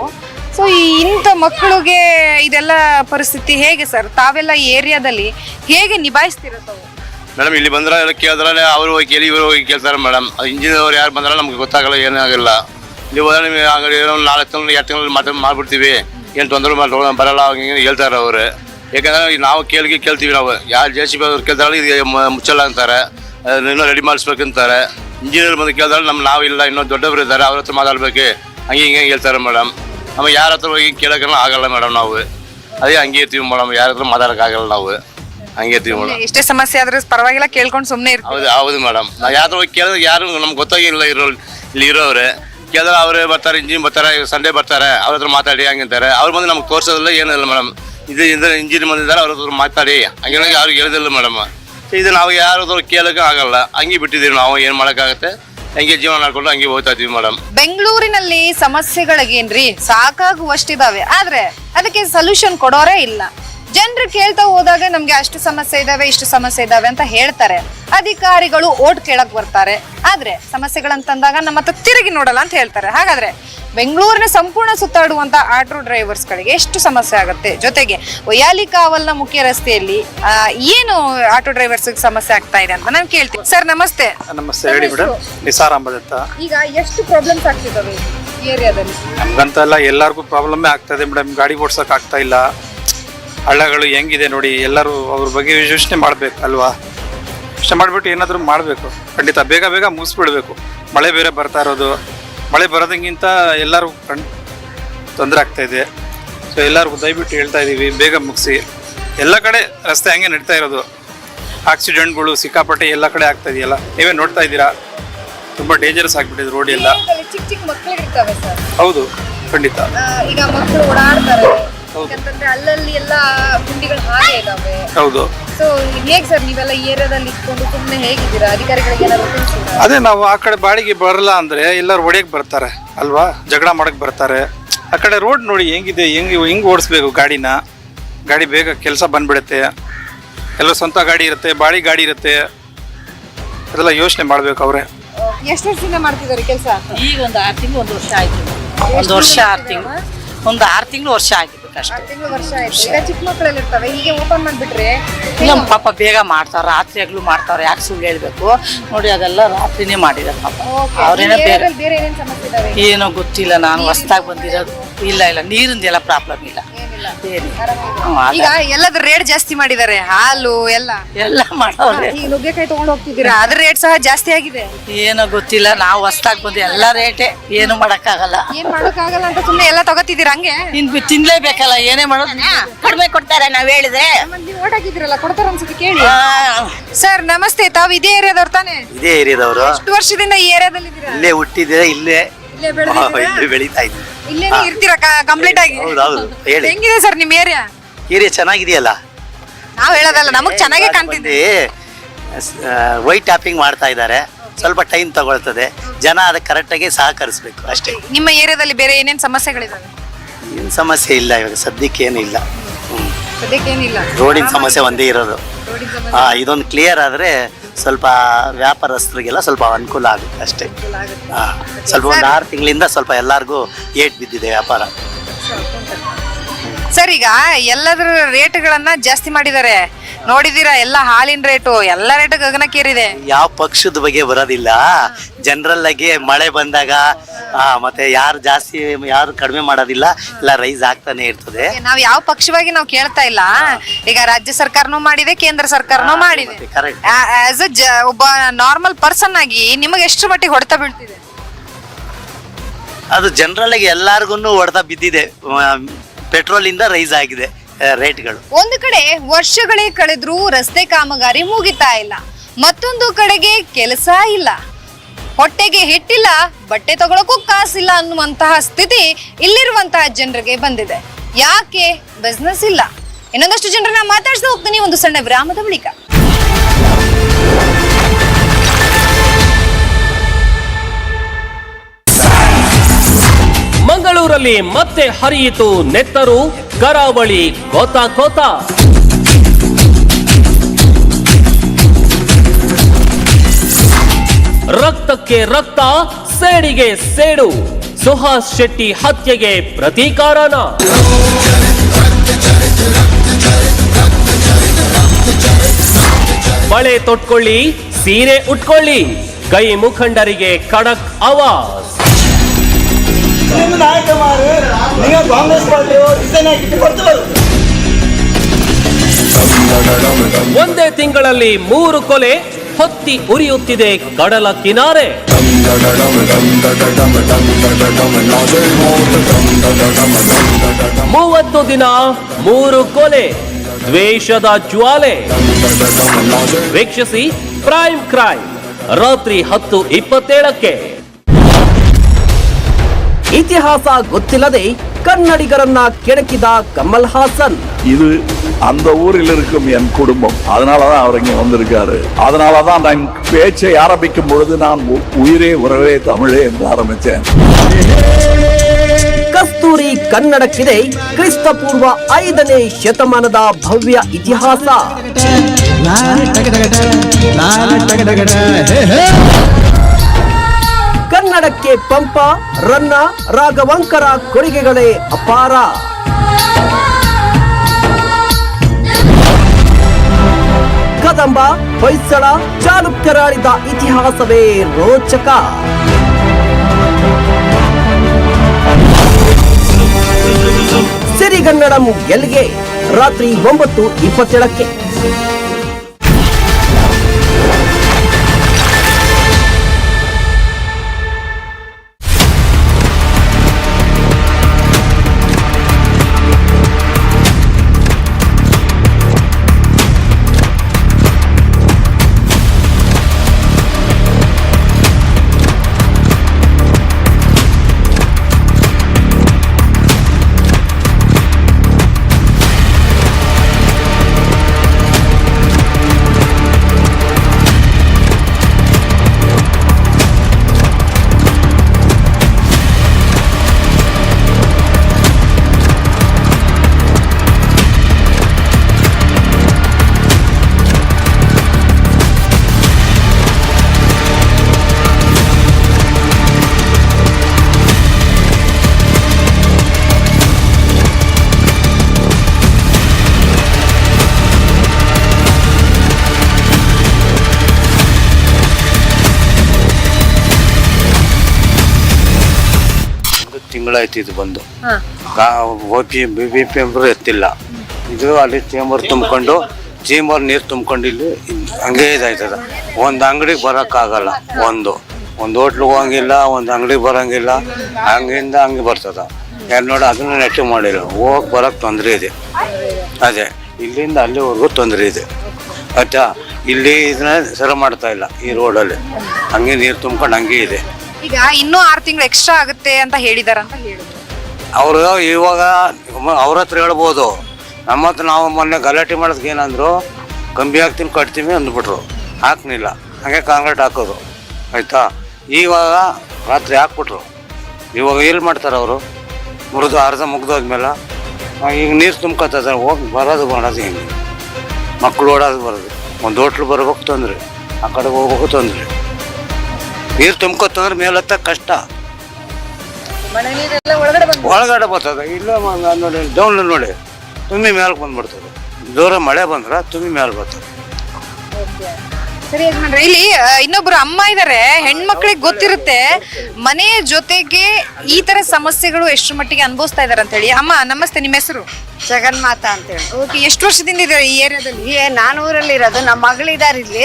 ಸೊ ಇಂಥ ಮಕ್ಕಳಿಗೆ ಇದೆಲ್ಲ ಪರಿಸ್ಥಿತಿ ಹೇಗೆ ಸರ್? ತಾವೆಲ್ಲ ಈ ಏರಿಯಾದಲ್ಲಿ ಹೇಗೆ ನಿಭಾಯಿಸ್ತಿರೋ ತಾವು? ಮೇಡಮ್ ಇಲ್ಲಿ ಬಂದ್ರೆ ಎಲ್ಲ ಕೇಳಿದ್ರೆ ಅವರು ಹೋಗಿ ಕೇಳಿ, ಇವರು ಹೋಗಿ ಕೇಳ್ತಾರೆ ಮೇಡಮ್. ಇಂಜಿನ್ ಅವ್ರು ಯಾರು ಬಂದ್ರೆ ನಮ್ಗೆ ಗೊತ್ತಾಗಲ್ಲ ಏನಾಗಲ್ಲ ನೀವು ಹೋದ್ರೆ ನಿಮಗೆ ಅಂಗಡಿ ಏನೋ ಒಂದು ನಾಲ್ಕು ತಿಂಗಳು, ಎರಡು ತಿಂಗಳು ಮಾತ್ರ ಮಾಡ್ಬಿಡ್ತೀವಿ. ಏನು ತೊಂದರೆ ಮಾಡಿ ಬರಲ್ಲ ಹಂಗೆ ಹಿಂಗೆ ಹೇಳ್ತಾರೆ ಅವರು. ಯಾಕಂದ್ರೆ ನಾವು ಕೇಳಿಗೆ ಕೇಳ್ತೀವಿ ನಾವು. ಯಾರು ಜೆ ಸಿ ಬಿ ಅವ್ರು ಕೇಳ್ತಾರಲ್ಲ, ಇದು ಮ- ಮುಚ್ಚಲ್ಲ ಅಂತಾರೆ. ಅದನ್ನ ಇನ್ನೂ ರೆಡಿ ಮಾಡಿಸ್ಬೇಕಂತಾರೆ ಇಂಜಿನಿಯರ್ ಬಂದು ಕೇಳಿದ್ರೆ ನಮ್ಮ ನಾವಿಲ್ಲ ಇನ್ನೂ ದೊಡ್ಡವರು ಇದ್ದಾರೆ, ಅವ್ರ ಹತ್ರ ಮಾತಾಡ್ಬೇಕು. ಹಂಗೆ ಹಿಂಗೆ ಹೇಳ್ತಾರೆ ಮೇಡಮ್. ಆಮೇಲೆ ಯಾರ ಹತ್ರ ಹೋಗಿ ಕೇಳೋಕೆ ಆಗಲ್ಲ ಮೇಡಮ್ ನಾವು. ಅದೇ ಹಂಗೆ ಇರ್ತೀವಿ ಮೇಡಮ್, ಯಾರ ಹತ್ರ ಮಾತಾಡೋಕ್ಕಾಗಲ್ಲ ನಾವು. ಹಂಗೆ ಇರ್ತೀವಿ ಮೇಡಮ್. ಎಷ್ಟೇ ಸಮಸ್ಯೆ ಆದ್ರೆ ಪರವಾಗಿಲ್ಲ ಕೇಳ್ಕೊಂಡು ಸುಮ್ಮನೆ ಇರ್ತೀವಿ. ಹೌದು ಹೌದು ಮೇಡಮ್. ನಾವು ಯಾರು ಹೋಗಿ ಕೇಳಿದ್ರೆ ಯಾರು ನಮ್ಗೆ ಗೊತ್ತಾಗಿಲ್ಲ ಇರೋ ಇಲ್ಲಿ ಇರೋವ್ರೆ. ಕೇಳಿದ್ರೆ ಅವರೇ ಬರ್ತಾರೆ ಇಂಜಿನ್ ಬರ್ತಾರೆ ಸಂಡೇ ಬರ್ತಾರೆ ಅವ್ರ ಹತ್ರ ಮಾತಾಡಿ ಹಂಗಂತಾರೆ ಅವ್ರು ಬಂದು ನಮ್ಗೆ ತೋರಿಸೋದಿಲ್ಲ ಏನಿಲ್ಲ ಮೇಡಮ್. ಇದು ಇಂಜಿನ್ ಬಂದಿದ್ದಾರೆ ಅವ್ರ ಹತ್ರ ಮಾತಾಡಿ. ಹಂಗೆ ಯಾರು ಹೇಳಿದಿಲ್ಲ ಮೇಡಮ್. ಇದು ನಾವು ಯಾರಾದ್ರೂ ಕೇಳೋಕೆ ಆಗಲ್ಲ. ಹಂಗೆ ಬಿಟ್ಟಿದ್ದೀವಿ ನಾವು ಏನು ಮಾಡೋಕ್ಕಾಗತ್ತೆ? ಹಂಗೆ ಜೀವನ ಮಾಡ್ಕೊಂಡು ಹಂಗೆ ಹೋಗ್ತಾ ಇದೀವಿ ಮೇಡಮ್. ಬೆಂಗಳೂರಿನಲ್ಲಿ ಸಮಸ್ಯೆಗಳಿಗೇನ್ರಿ ಸಾಕಾಗುವಷ್ಟಿದಾವೆ. ಆದ್ರೆ ಅದಕ್ಕೆ ಸೊಲ್ಯೂಷನ್ ಕೊಡೋರೇ ಇಲ್ಲ. ಜನರು ಕೇಳ್ತಾ ಹೋದಾಗ ನಮ್ಗೆ ಅಷ್ಟು ಸಮಸ್ಯೆ ಇದಾವೆ ಇಷ್ಟು ಸಮಸ್ಯೆ ಇದಾವೆ ಅಂತ ಹೇಳ್ತಾರೆ. ಅಧಿಕಾರಿಗಳು ಓಟ್ ಕೇಳಕ್ ಬರ್ತಾರೆ. ಆದ್ರೆ ಸಮಸ್ಯೆಗಳಂತಂದಾಗ ನಮ್ಮ ಹತ್ರ ತಿರುಗಿ ನೋಡಲ್ಲ ಅಂತ ಹೇಳ್ತಾರೆ. ಹಾಗಾದ್ರೆ ಬೆಂಗಳೂರಿನ ಸಂಪೂರ್ಣ ಸುತ್ತಾಡುವಂತ ಆಟೋ ಡ್ರೈವರ್ಸ್ಗಳಿಗೆ ಎಷ್ಟು ಸಮಸ್ಯೆ ಆಗುತ್ತೆ? ಜೊತೆಗೆ ಒಯ್ಯಾಲಿ ಕಾವಲ್ನ ಮುಖ್ಯ ರಸ್ತೆಯಲ್ಲಿ ಆ, ಏನು ಆಟೋ ಡ್ರೈವರ್ಸ್ ಸಮಸ್ಯೆ ಆಗ್ತಾ ಇದೆ ಅಂತ ನಾನು ಕೇಳ್ತೀನಿ. ಸರ್ ನಮಸ್ತೆ. ನಮಸ್ತೆ ಹೇಳಿ ಮೇಡಮ್ ನಿಸಾರ್ ಅಂಬದ್ ಅಂತ ಈಗ ಎಷ್ಟು ಪ್ರಾಬ್ಲಮ್ಸ್ ಆಗ್ತಿದಾವೆ ಈ ಏರಿಯಾದಲ್ಲಿ ನಮ್ಗಂತ ಎಲ್ಲ ಎಲ್ಲರಿಗೂ ಪ್ರಾಬ್ಲಮ್ಮೇ ಆಗ್ತದೆ ಮೇಡಮ್ ಗಾಡಿ ಓಡ್ಸಕ್ ಆಗ್ತಾ ಇಲ್ಲ. ಹಳ್ಳಗಳು ಹೆಂಗಿದೆ ನೋಡಿ ಎಲ್ಲರೂ ಅವ್ರ ಬಗ್ಗೆ ಯೋಚನೆ ಮಾಡಬೇಕು ಅಲ್ವಾ? ಯೋಚನೆ ಮಾಡಿಬಿಟ್ಟು ಏನಾದರೂ ಮಾಡಬೇಕು. ಖಂಡಿತ ಬೇಗ ಬೇಗ ಮುಗಿಸ್ಬಿಡ್ಬೇಕು. ಮಳೆ ಬೇರೆ ಬರ್ತಾ ಇರೋದು. ಮಳೆ ಬರೋದಂಗಿಂತ ಎಲ್ಲರೂ ಕಣ್ ತೊಂದರೆ ಆಗ್ತಾಯಿದೆ ಇದೆ. ಸೊ ಎಲ್ಲರಿಗೂ ದಯವಿಟ್ಟು ಹೇಳ್ತಾ ಇದ್ದೀವಿ ಬೇಗ ಮುಗಿಸಿ. ಎಲ್ಲ ಕಡೆ ರಸ್ತೆ ಹಂಗೆ ನಡೀತಾ ಇರೋದು. ಆಕ್ಸಿಡೆಂಟ್ಗಳು ಸಿಕ್ಕಾಪಟ್ಟೆ ಎಲ್ಲ ಕಡೆ ಆಗ್ತಾ ಇದೆಯಲ್ಲ ನೀವೇ ನೋಡ್ತಾ ಇದ್ದೀರಾ? ತುಂಬ ಡೇಂಜರಸ್ ಆಗಿಬಿಟ್ಟಿದೆ ರೋಡ್ ಎಲ್ಲ. ಹೌದು ಖಂಡಿತ. ಈಗ ಮಕ್ಕಳು ಓಡಾಡ್ತಾರೆ. ಯಾಕಂತಂದ್ರೆ ಅಲ್ಲಲ್ಲಿ ಎಲ್ಲ ಗುಂಡಿಗಳು ಹಾಗೆ ಇದಾವೆ. ಹೌದು. ಸೊ ಹೇಗ್ ಸರ್ ನೀವೆಲ್ಲ ಈ ಏರಿಯಾದಲ್ಲಿ ಇಟ್ಕೊಂಡು ಸುಮ್ಮನೆ ಹೇಗಿದ್ದೀರಾ? ಅಧಿಕಾರಿಗಳಿಗೆ ಏನಾದ್ರು ಅದೇ ನಾವು ಆ ಕಡೆ ಬಾಡಿಗೆ ಬರಲ್ಲ ಅಂದ್ರೆ ಎಲ್ಲರೂ ಒಡೆಯಕ್ ಬರ್ತಾರೆ ಅಲ್ವಾ? ಜಗಳ ಮಾಡಕ್ ಬರ್ತಾರೆ. ಆ ಕಡೆ ರೋಡ್ ನೋಡಿ ಹೆಂಗಿದೆ ಹೆಂಗ್ ಹೆಂಗ್ ಓಡಿಸ್ಬೇಕು ಗಾಡಿನ? ಗಾಡಿ ಬೇಗ ಕೆಲಸ ಬಂದ್ಬಿಡುತ್ತೆ. ಎಲ್ಲ ಸ್ವಂತ ಗಾಡಿ ಇರುತ್ತೆ ಬಾಡಿ ಗಾಡಿ ಇರುತ್ತೆ. ಅದೆಲ್ಲ ಯೋಚನೆ ಮಾಡ್ಬೇಕು ಅವ್ರೆ. ಎಷ್ಟು ವರ್ಷದಿಂದ ಮಾಡ್ತಿದ್ದಾರೆ ಕೆಲಸ? ಈಗ ಒಂದು ಆರು ತಿಂಗಳು ಒಂದು ವರ್ಷ ಆಯ್ತು. ಒಂದು ವರ್ಷ ಆರು ತಿಂಗಳು. ಒಂದು ಆರು ತಿಂಗಳು ವರ್ಷ ಆಗಿರ್ಬೇಕು ಅಷ್ಟೇ ತಿಂಗಳು ವರ್ಷ ಆಯ್ತು. ಈಗ ಚಿಕ್ಕ ಮಕ್ಕಳೆಲ್ಲ ಇರ್ತವೆ ಹೀಗೆ ಓಪನ್ ಮಾಡ್ಬಿಟ್ರೆ ನಮ್ಮ ಪಾಪ ಬೇಗ ಮಾಡ್ತಾರೆ. ರಾತ್ರಿ ಆಗ್ಲೂ ಮಾಡ್ತಾರ ಯಾಕೆ ಸುಳ್ಳು ಹೇಳ್ಬೇಕು? ನೋಡಿ ಅದೆಲ್ಲ ರಾತ್ರಿನೇ ಮಾಡಿದ್ದಾರೆ ಪಾಪ. ಅವ್ರೇನೋ ಬೇರೆ ಏನೇನ್ ಸಮಸ್ಯೆ ಇದಾವೆ? ಏನೋ ಗೊತ್ತಿಲ್ಲ. ನಾನು ಹೊಸ್ದಾಗಿ ಬಂದಿರೋದು ಇಲ್ಲ ಇಲ್ಲ. ನೀರಿಂದೆಲ್ಲ ಪ್ರಾಬ್ಲಮ್ ಇಲ್ಲ. ಏನಿಲ್ಲ. ಹ್ಮ್, ಅದೇ. ಈಗ ಎಲ್ಲದ ರೇಟ್ ಜಾಸ್ತಿ ಮಾಡಿದ್ದಾರೆ. ಹಾಲು ಎಲ್ಲ. ಎಲ್ಲ ಮಾಡೋರೆ. ಈಗ ನುಗ್ಗೆಕಾಯಿ ತಗೊಂಡು ಹೋಗ್ತಿದ್ದೀರಾ? ಅದ್ರ ರೇಟ್ ಸಹ ಜಾಸ್ತಿ ಆಗಿದೆ. ಏನೋ ಗೊತ್ತಿಲ್ಲ. ನಾವು ಹೊಸ್ದಾಗಿ ಬಂದು ಎಲ್ಲ ರೇಟೇ ಏನು ಮಾಡೋಕ್ಕಾಗಲ್ಲ. ಏನ್ ಮಾಡಕ್ಕಾಗಲ್ಲ ಅಂತ ಸುಮ್ಮನೆ ಎಲ್ಲ ತಗೋತಿದ್ದೀರಾ ಹಂಗೆ? ಇನ್ ಬಿ- ತಿನ್ಲೇಬೇಕಲ್ಲ ಏನೇ ಮಾಡೋದು ಕಡಿಮೆ ಕೊಡ್ತಾರೆ ನಾವ್ ಹೇಳಿದ್ರೆ. ನೀವು ಓಟ್ ಕೊಡ್ತಾರ ಅನ್ಸುತ್ತೆ ಕೇಳಿ. ಸರ್ ನಮಸ್ತೆ ತಾವು ಇದೇ ಏರಿಯಾದವ್ರು ತಾನೆ? ಇದೇ ಏರಿಯಾದವರು. ಎಷ್ಟು ವರ್ಷದಿಂದ ಈ ಏರಿಯಾದಲ್ಲಿ ಇದ್ದೀರಾ ಇಲ್ಲೇ ಹುಟ್ಟಿದ್ರೆ ಇಲ್ಲೇ? ಇಲ್ಲೇ ಆ, ಬೆಳೆದಿದ್ದೀರಾ ಇಲ್ಲೇ ಬೆಳೀತಾ ಇದ್ವಿ ಇಲ್ಲೇ ಇರ್ತೀರಾ ಕಂಪ್ಲೀಟ್ ಆಗಿ? ಹೌದೌದು ಹೇಳಿ. ಹೆಂಗಿದೆ ಸರ್ ನಿಮ್ ಏರಿಯಾ? ಏರಿಯಾ ಚೆನ್ನಾಗಿದೆಯಲ್ಲ? ನಾವ್ ಹೇಳೋದಲ್ಲ ನಮಗ್ ಚೆನ್ನಾಗೇ ಕಾಣ್ತಿದ್ದೆ ವೈಟ್ ಟ್ಯಾಪಿಂಗ್ ಮಾಡ್ತಾ ಇದ್ದಾರೆ. ಸ್ವಲ್ಪ ಟೈಮ್ ತಗೊಳ್ತದೆ. ಜನ ಅದಕ್ಕೆ ಕರೆಕ್ಟಾಗಿ ಸಹಕರಿಸಬೇಕು ಅಷ್ಟೇ. ನಿಮ್ಮ ಏರಿಯಾದಲ್ಲಿ ಬೇರೆ ಏನೇನು ಸಮಸ್ಯೆಗಳಿದಾವೆ? ಏನು ಸಮಸ್ಯೆ ಇಲ್ಲ ಇವಾಗ ಸದ್ಯಕ್ಕೆ ಏನು ಇಲ್ಲ. ಸದ್ಯಕ್ಕೇನಿಲ್ಲ. ರೋಡಿನ ಸಮಸ್ಯೆ ಒಂದೇ ಇರೋದು. ಹಾ ಇದೊಂದು ಕ್ಲಿಯರ್ ಆದರೆ ಸ್ವಲ್ಪ ವ್ಯಾಪಾರಸ್ಥರಿಗೆಲ್ಲ ಸ್ವಲ್ಪ ಅನುಕೂಲ ಆಗುತ್ತೆ ಅಷ್ಟೇ. ಹಾ ಸ್ವಲ್ಪ ಒಂದು ಆರು ತಿಂಗಳಿಂದ ಸ್ವಲ್ಪ ಎಲ್ಲರಿಗೂ ಏಟ್ ಬಿದ್ದಿದೆ ವ್ಯಾಪಾರ. ಸರ್ ಈಗ ಎಲ್ಲದರ ರೇಟ್ಗಳನ್ನ ಜಾಸ್ತಿ ಮಾಡಿದ್ದಾರೆ ನೋಡಿದೀರಾ ಎಲ್ಲ ಹಾಲಿನ ರೇಟು ಎಲ್ಲ ರೇಟ್ ಗಗನಕ್ಕೇರಿದೆ. ಯಾವ ಪಕ್ಷದ ಬಗ್ಗೆ ಬರೋದಿಲ್ಲ. ಜನರಲ್ ಆಗಿ ಮಳೆ ಬಂದಾಗ ಆ, ಮತ್ತೆ ಯಾರು ಜಾಸ್ತಿ ಯಾರು ಕಡಿಮೆ ಮಾಡೋದಿಲ್ಲ ಇಲ್ಲ ರೈಸ್ ಆಗ್ತಾನೆ ಇರ್ತದೆ. ನಾವ್ ಯಾವ ಪಕ್ಷವಾಗಿ ನಾವು ಕೇಳ್ತಾ ಇಲ್ಲ. ಈಗ ರಾಜ್ಯ ಸರ್ಕಾರನೂ ಮಾಡಿದೆ ಕೇಂದ್ರ ಸರ್ಕಾರನೂ ಮಾಡಿದೆ. ಕರೆಕ್ಟ್ ಆಸ್ ಅ ಒಬ್ಬ ನಾರ್ಮಲ್ ಪರ್ಸನ್ ಆಗಿ ನಿಮಗೆ ಎಷ್ಟು ಮಟ್ಟಿಗೆ ಹೊಡೆತ ಬೀಳ್ತಿದೆ? ಅದು ಜನರಲ್ ಆಗಿ ಎಲ್ಲಾರ್ಗು ಹೊಡೆದ ಬಿದ್ದಿದೆ. ಪೆಟ್ರೋಲ್ ಇಂದ ರೈಸ್ ಆಗಿದೆ ರೇಟ್ಗಳು ಒಂದು ಕಡೆ ವರ್ಷಗಳೇ ಕಳೆದ್ರೂ ರಸ್ತೆ ಕಾಮಗಾರಿ ಮುಗಿತಾ ಇಲ್ಲ. ಮತ್ತೊಂದು ಕಡೆಗೆ ಕೆಲಸ ಇಲ್ಲ. ಹೊಟ್ಟೆಗೆ ಹಿಟ್ಟಿಲ್ಲ, ಬಟ್ಟೆ ತಗೊಳಕ್ಕೂ ಕಾಸಿಲ್ಲ ಅನ್ನುವಂತಹ ಸ್ಥಿತಿ ಇಲ್ಲಿರುವಂತಹ ಜನರಿಗೆ ಬಂದಿದೆ. ಯಾಕೆ? ಬಿಸ್ನೆಸ್ ಇಲ್ಲ. ಇನ್ನೊಂದಷ್ಟು ಜನರನ್ನ ಮಾತಾಡ್ಸ್ತಾ ಹೋಗ್ತೀನಿ ಒಂದು ಸಣ್ಣ ವಿರಾಮದ ಬಳಿಕ. ಮಂಗಳೂರಲ್ಲಿ ಮತ್ತೆ ಹರಿಯಿತು ನೆತ್ತರು, ಕರಾವಳಿ ಕೋತಾ ಕೋತ. ರಕ್ತಕ್ಕೆ ರಕ್ತ ಸೇಡಿಗೆ ಸೇಡು. ಸುಹಾಸ್ ಶೆಟ್ಟಿ ಹತ್ಯೆಗೆ ಪ್ರತೀಕಾರನ. ಬಳೆ ತೊಟ್ಕೊಳ್ಳಿ ಸೀರೆ ಉಟ್ಕೊಳ್ಳಿ. ಕೈ ಮುಖಂಡರಿಗೆ ಕಡಕ್ ಆವಾಜ್. ಒಂದೇ ತಿಂಗಳಲ್ಲಿ ಮೂರು ಕೊಲೆ ಹೊತ್ತಿ ಉರಿಯುತ್ತಿದೆ ಕಡಲ ಕಿನಾರೆ. ಮೂವತ್ತು ದಿನ ಮೂರು ಕೊಲೆ, ದ್ವೇಷದ ಜ್ವಾಲೆ. ವೀಕ್ಷಿಸಿ ಪ್ರೈಮ್ ಕ್ರೈಮ್, ರಾತ್ರಿ ಹತ್ತು ಇಪ್ಪತ್ತೇಳಕ್ಕೆ. ಇತಿಹಾಸ ಗೊತ್ತಿಲ್ಲದೆ ಕನ್ನಡಿಗರನ್ನ ಕೆಣಕಿದ ಕಮಲ್ ಹಾಸನ್. ಇದು அந்த ஊரில் இருக்கும் என் குடும்பம் அதனாலதான் அவர் இங்க வந்திருக்காரு அதனாலதான் நான் பேச்சை ஆரம்பிக்கும் பொழுது நான் உ- உயிரே உறவே தமிழே என்று ஆரம்பித்தேன் ಕಸ್ತೂರಿ ಕನ್ನಡಕ್ಕಿದೆ ಕ್ರಿಸ್ತ ಪೂರ್ವ ಐದನೇ ಶತಮಾನದ ಭವ್ಯ ಇತಿಹಾಸ ಕನ್ನಡಕ್ಕೆ ಪಂಪ ರನ್ನ ರಾಘವಂಕರ ಕೊಡುಗೆಗಳೇ ಅಪಾರ ಕದಂಬ ಹೊಯ್ಸಳ ಚಾಲುಕ್ಯರಾಳಿದ ಇತಿಹಾಸವೇ ರೋಚಕ. ಸಿರಿಗನ್ನಡಂ ಎಲ್ಲಿಗೆ ರಾತ್ರಿ ಒಂಬತ್ತು ಇಪ್ಪತ್ತೇಳಕ್ಕೆ. ತಿಂಗಳಾಯ್ತು ಇದು ಬಂದು. O P B B P ಅಂಬರು ಎತ್ತಿಲ್ಲ. ಇದು ಅಲ್ಲಿ ಚೇಂಬರ್ ತುಂಬಿಕೊಂಡು ಚೇಂಬರ್ ನೀರು ತುಂಬಿಕೊಂಡು ಇಲ್ಲಿ ಇಲ್ಲಿ ಹಂಗೆ ಇದಾಯ್ತದ. ಒಂದು ಅಂಗಡಿಗೆ ಬರೋಕ್ಕಾಗಲ್ಲ ಒಂದು. ಒಂದು ಹೋಟ್ಲಿಗೆ ಹೋಗಂಗಿಲ್ಲ ಒಂದು ಅಂಗಡಿಗೆ ಬರೋಂಗಿಲ್ಲ ಹಂಗಿಂದ ಹಂಗೆ ಬರ್ತದ. ಯಾರು ನೋಡಿ ಅದನ್ನ ನೆಟ್ಟು ಮಾಡಿಲ್ಲ. ಹೋಗಿ ಬರೋಕ್ಕೆ ತೊಂದರೆ ಇದೆ. ಅದೇ ಇಲ್ಲಿಂದ ಅಲ್ಲಿವರೆಗೂ ತೊಂದರೆ ಇದೆ. ಆಯ್ತಾ? ಇಲ್ಲಿ ಇದನ್ನ ಸರಿ ಮಾಡ್ತಾ ಇಲ್ಲ ಈ ರೋಡಲ್ಲಿ. ಹಂಗೆ ನೀರು ತುಂಬ್ಕೊಂಡು ಹಂಗೆ ಇದೆ. ಈಗ ಇನ್ನೂ ಆರು ತಿಂಗಳು ಎಕ್ಸ್ಟ್ರಾ ಆಗುತ್ತೆ ಅಂತ ಹೇಳಿದಾರ ಅವರು ಇವಾಗ ಅವ್ರ ಹತ್ರ ಹೇಳ್ಬೋದು. ನಮ್ಮ ಹತ್ರ ನಾವು ಮೊನ್ನೆ ಗಲಾಟೆ ಮಾಡೋದಕ್ಕೆ ಏನಂದ್ರು ಕಂಬಿ ಹಾಕ್ತೀನಿ ಕಟ್ತೀವಿ ಅಂದ್ಬಿಟ್ರು. ಹಾಕ್ನಿಲ್ಲ. ಹಾಗೆ ಕಾಂಕ್ರೀಟ್ ಹಾಕೋದು. ಆಯ್ತಾ? ಇವಾಗ ರಾತ್ರಿ ಹಾಕ್ಬಿಟ್ರು. ಇವಾಗ ಎಲ್ಲಿ ಮಾಡ್ತಾರೆ ಅವರು? ಮುರಿದು ಅರ್ಧ ಮುಗ್ದೋದ್ಮೇಲೆ ಈಗ ನೀರು ತುಂಬ್ಕೊತದ. ಹೋಗಿ ಬರೋದು ಬರೋದು ಹೆಂಗೆ? ಮಕ್ಕಳು ಓಡೋದು ಬರೋದು. ಒಂದು ಹೋಟ್ಲು ಬರ್ಬೇಕು ತೊಂದರೆ. ಆ ಕಡೆ ಹೋಗ್ಬೇಕು ತೊಂದರೆ. ನೀರು ತುಂಬ್ಕೊತಂದ್ರೆ ಮೇಲತ್ತ ಕಷ್ಟ. ಒಳಗಡೆ ಬರ್ತದೆ. ಇಲ್ಲ ಮ- ನೋಡಿ ಡೌನ್ ನೋಡಿ ತುಂಬಿ ಮೇಲೆ ಬಂದ್ಬಿಡ್ತದೆ. ದೂರ ಮಳೆ ಬಂದ್ರೆ ತುಂಬಿ ಮೇಲೆ ಬರ್ತದೆ. ಸರಿ ಯಜಮಾನ್ರೆ ಇಲ್ಲಿ ಆ, ಇನ್ನೊಬ್ರು ಅಮ್ಮ ಇದಾರೆ. ಹೆಣ್ಮಕ್ಳಿಗೆ ಗೊತ್ತಿರುತ್ತೆ ಮನೆಯ ಜೊತೆಗೆ ಈ ತರ ಸಮಸ್ಯೆಗಳು ಎಷ್ಟು ಮಟ್ಟಿಗೆ ಅನುಭವಿಸ್ತಾ ಇದಾರೆ ಅಂತ ಹೇಳಿ ಅಮ್ಮ ನಮಸ್ತೆ ನಿಮ್ಮ ಹೆಸರು? ಜಗನ್ಮಾತ ಅಂತೇಳಿ ಓಕೆ ಎಷ್ಟು ವರ್ಷದಿಂದ ಇದ್ದಾರೆ ಈ ಏರಿಯಾದಲ್ಲಿ? ಏ ನಾನು ಊರಲ್ಲಿ ಇರೋದು. ನಮ್ಮ ಮಗಳಿದಾರೆ ಇಲ್ಲಿ.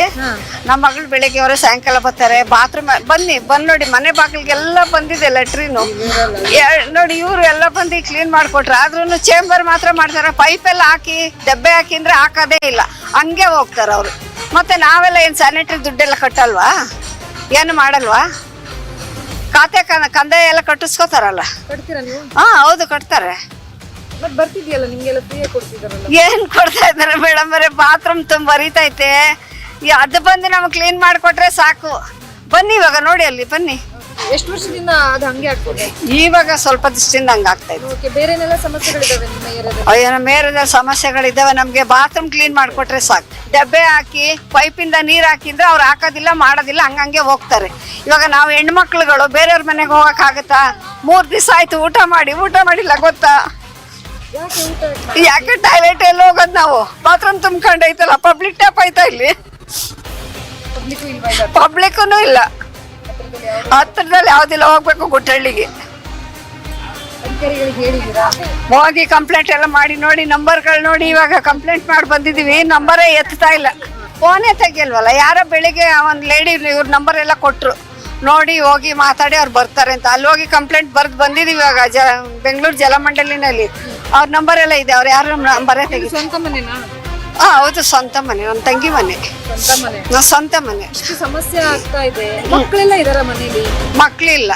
ನಮ್ಮ ಮಗಳು ಬೆಳಗ್ಗೆ ಅವರು ಸಾಯಂಕಾಲ ಬರ್ತಾರೆ. ಬಾತ್ರೂಮ್ ಬನ್ನಿ ಬಂದ್ ನೋಡಿ. ಮನೆ ಬಾಗಿಲಿಗೆಲ್ಲ ಬಂದಿದೆ ಲೆಟ್ರಿನು ನೋಡಿ ಇವರು ಎಲ್ಲ ಬಂದು ಕ್ಲೀನ್ ಮಾಡಿಕೊಟ್ರೆ. ಆದ್ರೂ ಚೇಂಬರ್ ಮಾತ್ರ ಮಾಡ್ತಾರೆ. ಪೈಪ್ ಎಲ್ಲ ಹಾಕಿ ಡಬ್ಬೆ ಹಾಕಿ ಅಂದ್ರೆ ಹಾಕೋದೇ ಇಲ್ಲ. ಹಂಗೆ ಹೋಗ್ತಾರೆ ಅವರು. ಮತ್ತೆ ನಾವೆಲ್ಲ ಏನು ಸ್ಯಾನಿಟರಿ ದುಡ್ಡೆಲ್ಲ ಕಟ್ಟಲ್ವಾ? ಏನು ಮಾಡಲ್ವಾ? ಖಾತೆ ಕಂದಾಯ ಎಲ್ಲ ಕಟ್ಟಿಸ್ಕೋತಾರಲ್ಲ. ಹಾ ಹೌದು ಕಟ್ತಾರೆ. ಮತ್ತೆ ಬರ್ತಿದ್ಯಲ್ಲ ನಿಮ್ಗೆಲ್ಲ ಫ್ರೀ ಕೊಡ್ತಿದಾರಲ್ಲ? ಏನ್ ಕೊಡ್ತಾ ಇದಾರೆ ಮೇಡಮ್ ಬರೀ ಬಾತ್ರೂಮ್ ತುಂಬ ಬರೀತೈತೆ ಈ ಅದು ಬಂದು ನಮ್ಗೆ ಕ್ಲೀನ್ ಮಾಡಿಕೊಟ್ರೆ ಸಾಕು. ಬನ್ನಿ ಇವಾಗ ನೋಡಿ ಅಲ್ಲಿ ಬನ್ನಿ. ಎಷ್ಟು ವರ್ಷದಿಂದ ಅದು ಹಂಗೆ ಆಗ್ತದೆ? ಇವಾಗ ಸ್ವಲ್ಪ ದಿವಸದಿಂದ ಹಂಗೆ ಆಗ್ತಾ ಇದೆ. ಓಕೆ ಬೇರೆನೆಲ್ಲ ಸಮಸ್ಯೆಗಳಿದಾವೆ ನಿಮ್ಮ ಏರಿಯಾದಲ್ಲಿ? ಅಯ್ಯೋ ನಮ್ಮ ಏರಿಯಾದಲ್ಲಿ ಸಮಸ್ಯೆಗಳಿದ್ದಾವೆ ನಮಗೆ ಬಾತ್ರೂಮ್ ಕ್ಲೀನ್ ಮಾಡಿಕೊಟ್ರೆ ಸಾಕು. ಡಬ್ಬೆ ಹಾಕಿ ಪೈಪಿಂದ ನೀರು ಹಾಕಿದ್ರೆ ಅವ್ರು ಹಾಕೋದಿಲ್ಲ ಮಾಡೋದಿಲ್ಲ ಹಂಗಂಗೆ ಹೋಗ್ತಾರೆ. ಇವಾಗ ನಾವು ಹೆಣ್ಮಕ್ಳುಗಳು ಬೇರೆಯವ್ರ ಮನೆಗೆ ಹೋಗೋಕ್ಕಾಗತ್ತಾ ಮೂರು ದಿವಸ ಆಯ್ತು ಊಟ ಮಾಡಿ ಊಟ ಮಾಡಿಲ್ಲ ಗೊತ್ತಾ? ಯಾಕೆ ಟಾಯ್ಲೆಟ್ ಎಲ್ಲ ಹೋಗೋದು ನಾವು? ಬಾತ್ರೂಮ್ ತುಂಬ್ಕೊಂಡೈತಲ್ಲ ಪಬ್ಲಿಕ್ ಟ್ಯಾಪ್ ಆಯ್ತಾ ಇಲ್ಲಿ? ಪಬ್ಲಿಕ್ಕೂ ಇಲ್ಲ. ಹತ್ರದಲ್ಲಿ ಯಾವ್ದಿಲ್ಲ, ಹೋಗ್ಬೇಕು ಹೇಳಿದ್ದೀರಾ ಹೋಗಿ ಕಂಪ್ಲೇಂಟ್ ಎಲ್ಲ ಮಾಡಿ, ನೋಡಿ ನಂಬರ್ಗಳು ನೋಡಿ, ಇವಾಗ ಕಂಪ್ಲೇಂಟ್ ಮಾಡಿ ಬಂದಿದೀವಿ ನಂಬರೇ ಎತ್ತಾ ಇಲ್ಲ. ಫೋನೇ ತೆಗಿಯಲ್ವಲ್ಲ, ಯಾರೋ ಬೆಳಿಗ್ಗೆ ಒಂದು ಲೇಡಿ ಇವ್ರ ನಂಬರ್ ಎಲ್ಲ ಕೊಟ್ರು. ನೋಡಿ, ಹೋಗಿ ಮಾತಾಡಿ, ಅವ್ರು ಬರ್ತಾರೆ ಅಂತ. ಅಲ್ಲಿ ಹೋಗಿ ಕಂಪ್ಲೇಂಟ್ ಬರ್ದು ಬಂದಿದೀವಿ ಇವಾಗ, ಜ ಬೆಂಗಳೂರು ಜಲಮಂಡಲಿನಲ್ಲಿ. ಅವ್ರ ನಂಬರ್ ಎಲ್ಲ ಇದೆ ಅವ್ರು ಯಾರು ನಂಬರೇ ತೆಗಿ ಸ್ವಂತ ಮನೆನಾ? ಹಾ ಹೌದು ಸ್ವಂತ ಮನೆ ನನ್ನ ತಂಗಿ ಮನೆ. ಸ್ವಂತ ಮನೆ. ನಾ ಸ್ವಂತ ಮನೆ. ಎಷ್ಟು ಸಮಸ್ಯೆ ಆಗ್ತಾ ಇದೆ? ಮಕ್ಕಳೆಲ್ಲ ಇದಾರ ಮನೇಲಿ? ಮಕ್ಳಿಲ್ಲ.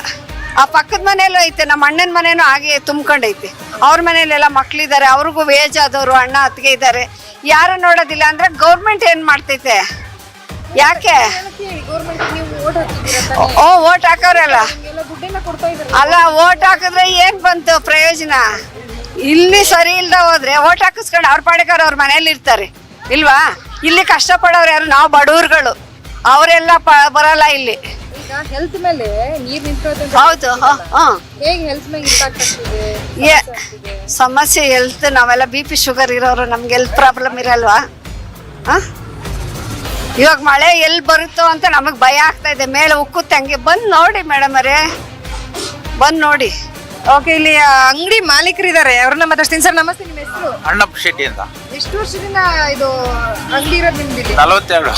ಆ ಪಕ್ಕದ ಮನೆಯಲ್ಲೂ ಐತೆ ನಮ್ಮ ಅಣ್ಣನ ಮನೇನು ಹಾಗೆ ತುಂಬ್ಕೊಂಡೈತೆ. ಅವ್ರ ಮನೇಲೆಲ್ಲ ಮಕ್ಳಿದ್ದಾರೆ ಅವ್ರಿಗೂ ವೇಜ್ ಆದವರು ಅಣ್ಣ ಅತ್ತಿಗೆ ಇದ್ದಾರೆ ಯಾರು ನೋಡೋದಿಲ್ಲ ಅಂದ್ರೆ ಗೌರ್ಮೆಂಟ್ ಏನ್ ಮಾಡ್ತೈತೆ? ಯಾಕೆ? ಓ ಓಟ್ ಹಾಕೋರಲ್ಲ. ಅಲ್ಲ ಓಟ್ ಹಾಕಿದ್ರೆ ಏನ್ ಬಂತು ಪ್ರಯೋಜನ? ಇಲ್ಲಿ ಸರಿ ಇಲ್ದ ಹೋದ್ರೆ ಓಟ್ ಹಾಕಿಸ್ಕೊಂಡು ಅವ್ರ ಪಾಡಿಗಾರ ಅವ್ರ ಮನೇಲಿ ಇರ್ತಾರೆ. ಇಲ್ವಾ? ಇಲ್ಲಿ ಕಷ್ಟಪಡೋರು ಯಾರು? ನಾವು ಬಡವ್ರುಗಳು. ಅವರೆಲ್ಲ ಬರಲ್ಲ ಇಲ್ಲಿ. ಹೆಲ್ತ್ ಮೇಲೆ ನೀರು ಹೌದು. ಹೇಗೆ ಹೆಲ್ತ್ ಮೇಲೆ ಸಮಸ್ಯೆ ಹೆಲ್ತ್ ನಾವೆಲ್ಲ ಬಿ ಪಿ ಶುಗರ್ ಇರೋರು ನಮ್ಗೆ ಹೆಲ್ತ್ ಪ್ರಾಬ್ಲಮ್ ಇರಲ್ವಾ? ಇವಾಗ ಮಳೆ ಎಲ್ಲಿ ಬರುತ್ತೋ ಅಂತ ನಮಗೆ ಭಯ ಆಗ್ತಾ ಇದೆ. ಮೇಲೆ ಉಕ್ಕುತ್ತೆ ಹಂಗೆ. ಬಂದು ನೋಡಿ ಮೇಡಮ್ ಅವರೇ. ಬಂದು ನೋಡಿ. ಓಕೆ ಇಲ್ಲಿ ಅಂಗಡಿ ಮಾಲೀಕರಿದ್ದಾರೆ ಅವ್ರನ್ನ ಮಾತಾಡ್ತೀನಿ ಸರ್ ನಮಸ್ತೆ ನಿಮ್ಮ ಹೆಸರು? ಅಣ್ಣಪ್ಪ ಶೆಟ್ಟಿ ಅಂತ. ಎಷ್ಟು ವರ್ಷದಿಂದ ಇದು ಅಂಗಡಿ ಇರೋದು ನಿಮ್ದು ಇಲ್ಲಿ ನಲವತ್ತೆರಡು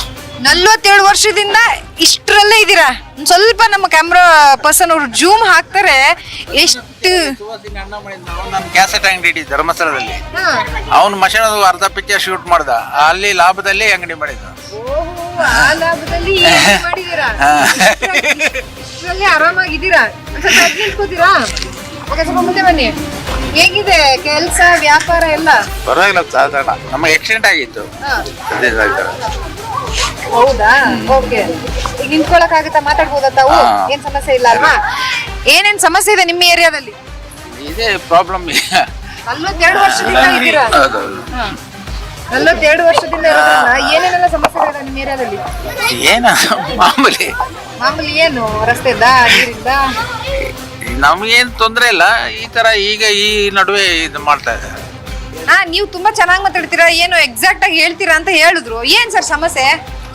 ನಲ್ವತ್ತೇಳು ವರ್ಷದಿಂದ ಇಷ್ಟರಲ್ಲೇ ಇದ್ದೀರಾ? ಒಂದ್ ಸ್ವಲ್ಪ ನಮ್ಮ ಕ್ಯಾಮ್ರಾ ಪರ್ಸನ್ ಅವರು ಜೂಮ್ ಹಾಕ್ತಾರೆ. ಎಷ್ಟು ನನ್ನ ಕ್ಯಾಸೆಟ್ ಅಂಗಡಿ ಇಡಿ ಧರ್ಮಸ್ಥಳದಲ್ಲಿ. ಅವ್ನು ಮಷಣದ ಅರ್ಧ ಪಿಕ್ಚರ್ ಶೂಟ್ ಮಾಡ್ದ. ಅಲ್ಲಿ ಲಾಭದಲ್ಲಿ ಅಂಗಡಿ ಮಾಡಿದ ಓಹೋ, ಆ ಲಾಭದಲ್ಲಿ ಈ ಅಂಗಡಿ ಮಾಡಿದ್ದೀರಾ? ಇಷ್ಟರಲ್ಲಿ ಆರಾಮಾಗಿದ್ದೀರಾ? ಸ್ವಲ್ಪ ನಿಂತ್ಕೋತೀರಾ ಸ್ವಲ್ಪ ಮುಂದೆ ಬನ್ನಿ. ಹೇಗಿದೆ ಕೆಲಸ ವ್ಯಾಪಾರ ಎಲ್ಲ? ಪರವಾಗಿಲ್ಲ ಸಾಧಾರಣ. ನಮ್ಮ ಆಕ್ಸಿಡೆಂಟ್ ಆಗಿತ್ತು. ಹಾ. ಹೌದಾ? ಓಕೆ. ಈಗ ನಿಂತ್ಕೊಳಕ್ ಆಗುತ್ತಾ ಮಾತಾಡ್ಬೋದಾ ತಾವು? ಹಾ. ಏನ್ ಸಮಸ್ಯೆ ಇಲ್ಲ ಅಲ್ವಾ? ಏನೇನ್ ಸಮಸ್ಯೆ ಇದೆ ನಿಮ್ಮ ಏರಿಯಾದಲ್ಲಿ? ಇದೇ ಪ್ರಾಬ್ಲಮ್ ನಲ್ವತ್ತೆರಡು ವರ್ಷದಿಂದ ಇದ್ದೀರಾ? ಹಾ. ನಲ್ವತ್ತೆರಡು ವರ್ಷದಿಂದ ಏನೇನೆಲ್ಲ ಸಮಸ್ಯೆ ಸಮಸ್ಯೆಗಳಿದೆ ನಿಮ್ಮ ಏರಿಯಾದಲ್ಲಿ? ಏನ ಮಾಮೂಲಿ. ಮಾಮೂಲಿ ಏನು? ರಸ್ತೆ ರಸ್ತೆದ ನೀರಿಂದ? ನಮಗೇನು ತೊಂದರೆ ಇಲ್ಲ. ಈ ತರ ಈಗ ಈ ನಡುವೆ ಇದು ಮಾಡ್ತಾ ಇದ್ದಾರೆ. ಹಾ ನೀವು ತುಂಬಾ ಚೆನ್ನಾಗಿ ಮಾತಾಡ್ತೀರಾ ಏನು ಎಕ್ಸಾಕ್ಟ್ ಆಗಿ ಹೇಳ್ತೀರಾ ಅಂತ ಹೇಳಿದ್ರು. ಏನ್ ಸರ್ ಸಮಸ್ಯೆ?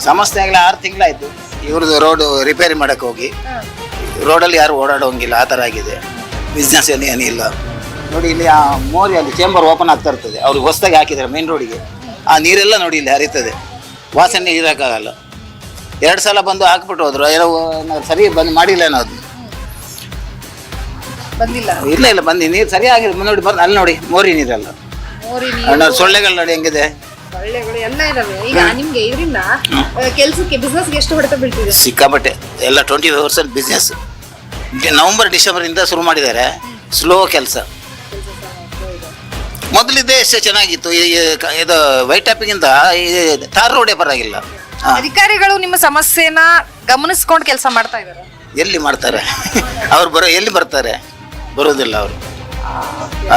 ಸಮಸ್ಯೆ ಆಗ್ಲಿ ಆರು ತಿಂಗಳಾಯ್ತು. ಇವ್ರದ್ದು ರೋಡ್ ರಿಪೇರಿ ಮಾಡಕ್ಕೆ ಹೋಗಿ. ರೋಡಲ್ಲಿ ಯಾರು ಓಡಾಡೋಂಗಿಲ್ಲ ಆ ಥರ ಆಗಿದೆ. ಬಿಸ್ನೆಸ್ ಏನು ಏನಿಲ್ಲ ನೋಡಿ ಇಲ್ಲಿ ಆ ಮೋರಿ ಅಲ್ಲಿ ಚೇಂಬರ್ ಓಪನ್ ಆಗ್ತಾ ಇರ್ತದೆ. ಅವ್ರಿಗೆ ಹೊಸದಾಗಿ ಹಾಕಿದ್ದಾರೆ ಮೇನ್ ರೋಡಿಗೆ ಆ ನೀರೆಲ್ಲ ನೋಡಿ ಇಲ್ಲಿ ಹರಿತದೆ. ವಾಸನೆ ಇರೋಕ್ಕಾಗಲ್ಲ. ಎರಡು ಸಲ ಬಂದು ಹಾಕ್ಬಿಟ್ಟು ಹೋದ್ರು. ಏನೋ ಸರಿ ಬಂದು ಮಾಡಿಲ್ಲ ಏನೋ ಅದು ಬಂದಿಲ್ಲ. ಇಲ್ಲ ಇಲ್ಲ ಬಂದಿ ನೀರು ಸರಿಯಾಗಿದೆ. ನೋಡಿ ಬಂದು ಅಲ್ಲಿ ನೋಡಿ ಮೋರಿ ನೀರಲ್ಲ ಮೋರಿ ಅಣ್ಣ ಸೊಳ್ಳೆಗಳು ನೋಡಿ ಹೆಂಗಿದೆ. ಸೊಳ್ಳೆಗಳು ಎಲ್ಲ ಇದಾವೆ. ಈಗ ನಿಮ್ಗೆ ಇದರಿಂದ ಕೆಲ್ಸಕ್ಕೆ ಬಿಸ್ನೆಸ್ಗೆ ಎಷ್ಟು ಹೊಡೆತ ಬೀಳ್ತಿದೆ? ಸಿಕ್ಕಾಪಟ್ಟೆ. ಎಲ್ಲ ಟ್ವೆಂಟಿ ಪರ್ಸೆಂಟ್ ಬಿಸ್ನೆಸ್ ನವಂಬರ್ ಡಿಸೆಂಬರಿಂದ ಶುರು ಮಾಡಿದ್ದಾರೆ. ಸ್ಲೋ ಕೆಲಸ. ಮೊದಲಿದ್ದೆ ಎಷ್ಟು ಚೆನ್ನಾಗಿತ್ತು. ಇದು ವೈಟ್ ಟಾಪಿಗಿಂತ ಈ ತಾರ್ ರೋಡೇ ಪರವಾಗಿಲ್ಲ. ಅಧಿಕಾರಿಗಳು ನಿಮ್ಮ ಸಮಸ್ಯೆನ ಗಮನಿಸ್ಕೊಂಡು ಕೆಲಸ ಮಾಡ್ತಾ ಇದ್ದಾರೆ ಎಲ್ಲಿ ಮಾಡ್ತಾರೆ? *laughs* ಅವ್ರು ಬರೋ ಎಲ್ಲಿ ಬರ್ತಾರೆ? ಬರೋದಿಲ್ಲ ಅವರು.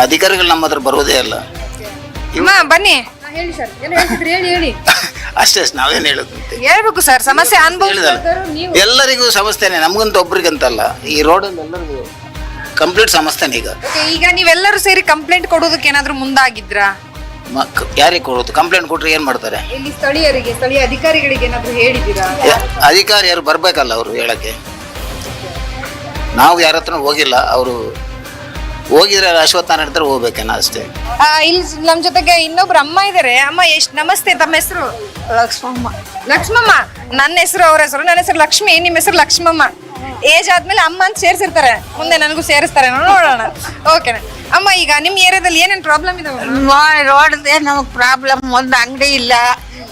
ಅಧಿಕಾರಿಗಳು ನಮ್ಮ ಹತ್ರ ಬರೋದೇ ಇಲ್ಲ ಅಮ್ಮ ಬನ್ನಿ. ಹೇಳಿ ಸರ್ ಏನು ಹೇಳ್ತಿದ್ರಿ? ಹೇಳಿ ಹೇಳಿ. *laughs* ಅಷ್ಟೇ ನಾವೇನು ಹೇಳೋದಂತೆ. ಹೇಳ್ಬೇಕು ಸರ್ ಸಮಸ್ಯೆ ಅನುಭವಿಸಿದವರು ಎಲ್ಲರಿಗೂ ಸಮಸ್ಯೆನೆ ನಮಗಂತ ಒಬ್ರಿಗಂತಲ್ಲ. ಈ ರೋಡಲ್ಲಿ ಎಲ್ಲರಿಗೂ ಕಂಪ್ಲೀಟ್ ಸಮಸ್ಯೆನೇ ಈಗ. ಈಗ ನೀವೆಲ್ಲರೂ ಸೇರಿ ಕಂಪ್ಲೇಂಟ್ ಕೊಡೋದಕ್ಕೆ ಏನಾದ್ರು ಮುಂದಾಗಿದ್ರಾ? ಮಕ್ ಯಾರಿಗೆ ಕೊಡೋದು? ಕಂಪ್ಲೇಂಟ್ ಕೊಟ್ರೆ ಏನು ಮಾಡ್ತಾರೆ? ಇಲ್ಲಿ ಸ್ಥಳೀಯರಿಗೆ ಸ್ಥಳೀಯ ಅಧಿಕಾರಿಗಳಿಗೆ ಏನಾದರೂ ಹೇಳಿದ್ದೀರಾ? ಅಧಿಕಾರಿ ಯಾರು ಬರ್ಬೇಕಲ್ಲ ಅವರು ಹೇಳಕ್ಕೆ. ನಾವು ಯಾರ ಹತ್ರ ಹೋಗಿಲ್ಲ ಅವರು ಹೋಗಿದ್ರೆ ಅಶ್ವತ್ಥ ನಡೆದ್ರೆ ಹೋಗ್ಬೇಕೇನ ಅಷ್ಟೇ. ಆ, ಇಲ್ಲಿ ನಮ್ಮ ಜೊತೆಗೆ ಇನ್ನೊಬ್ರು ಅಮ್ಮ ಇದಾರೆ. ಅಮ್ಮ ಎಷ್ಟ್ ನಮಸ್ತೆ ತಮ್ಮ ಹೆಸರು? ಲಕ್ಷ್ಮಮ್ಮ. ಲಕ್ಷ್ಮಮ್ಮ ನನ್ನ ಹೆಸರು ಅವ್ರ ಹೆಸರು. ನನ್ನ ಹೆಸರು ಲಕ್ಷ್ಮಿ ನಿಮ್ಮ ಹೆಸರು ಲಕ್ಷ್ಮಮ್ಮ. ಏಜ್ ಆದ್ಮೇಲೆ ಅಮ್ಮ ಅಂತ ಸೇರ್ಸಿರ್ತಾರೆ. ಮುಂದೆ ನನಗೂ ಸೇರಿಸ್ತಾರೆ. ನೋಡೋಣ. ಓಕೆ ಅಮ್ಮ ಈಗ ನಿಮ್ಮ ಏರಿಯಾದಲ್ಲಿ ಏನೇನು ಪ್ರಾಬ್ಲಮ್ ಇದಾವೆ? ರೋಡ್ದೇ ನಮಗೆ ಪ್ರಾಬ್ಲಮ್ ಒಂದು ಅಂಗಡಿ ಇಲ್ಲ.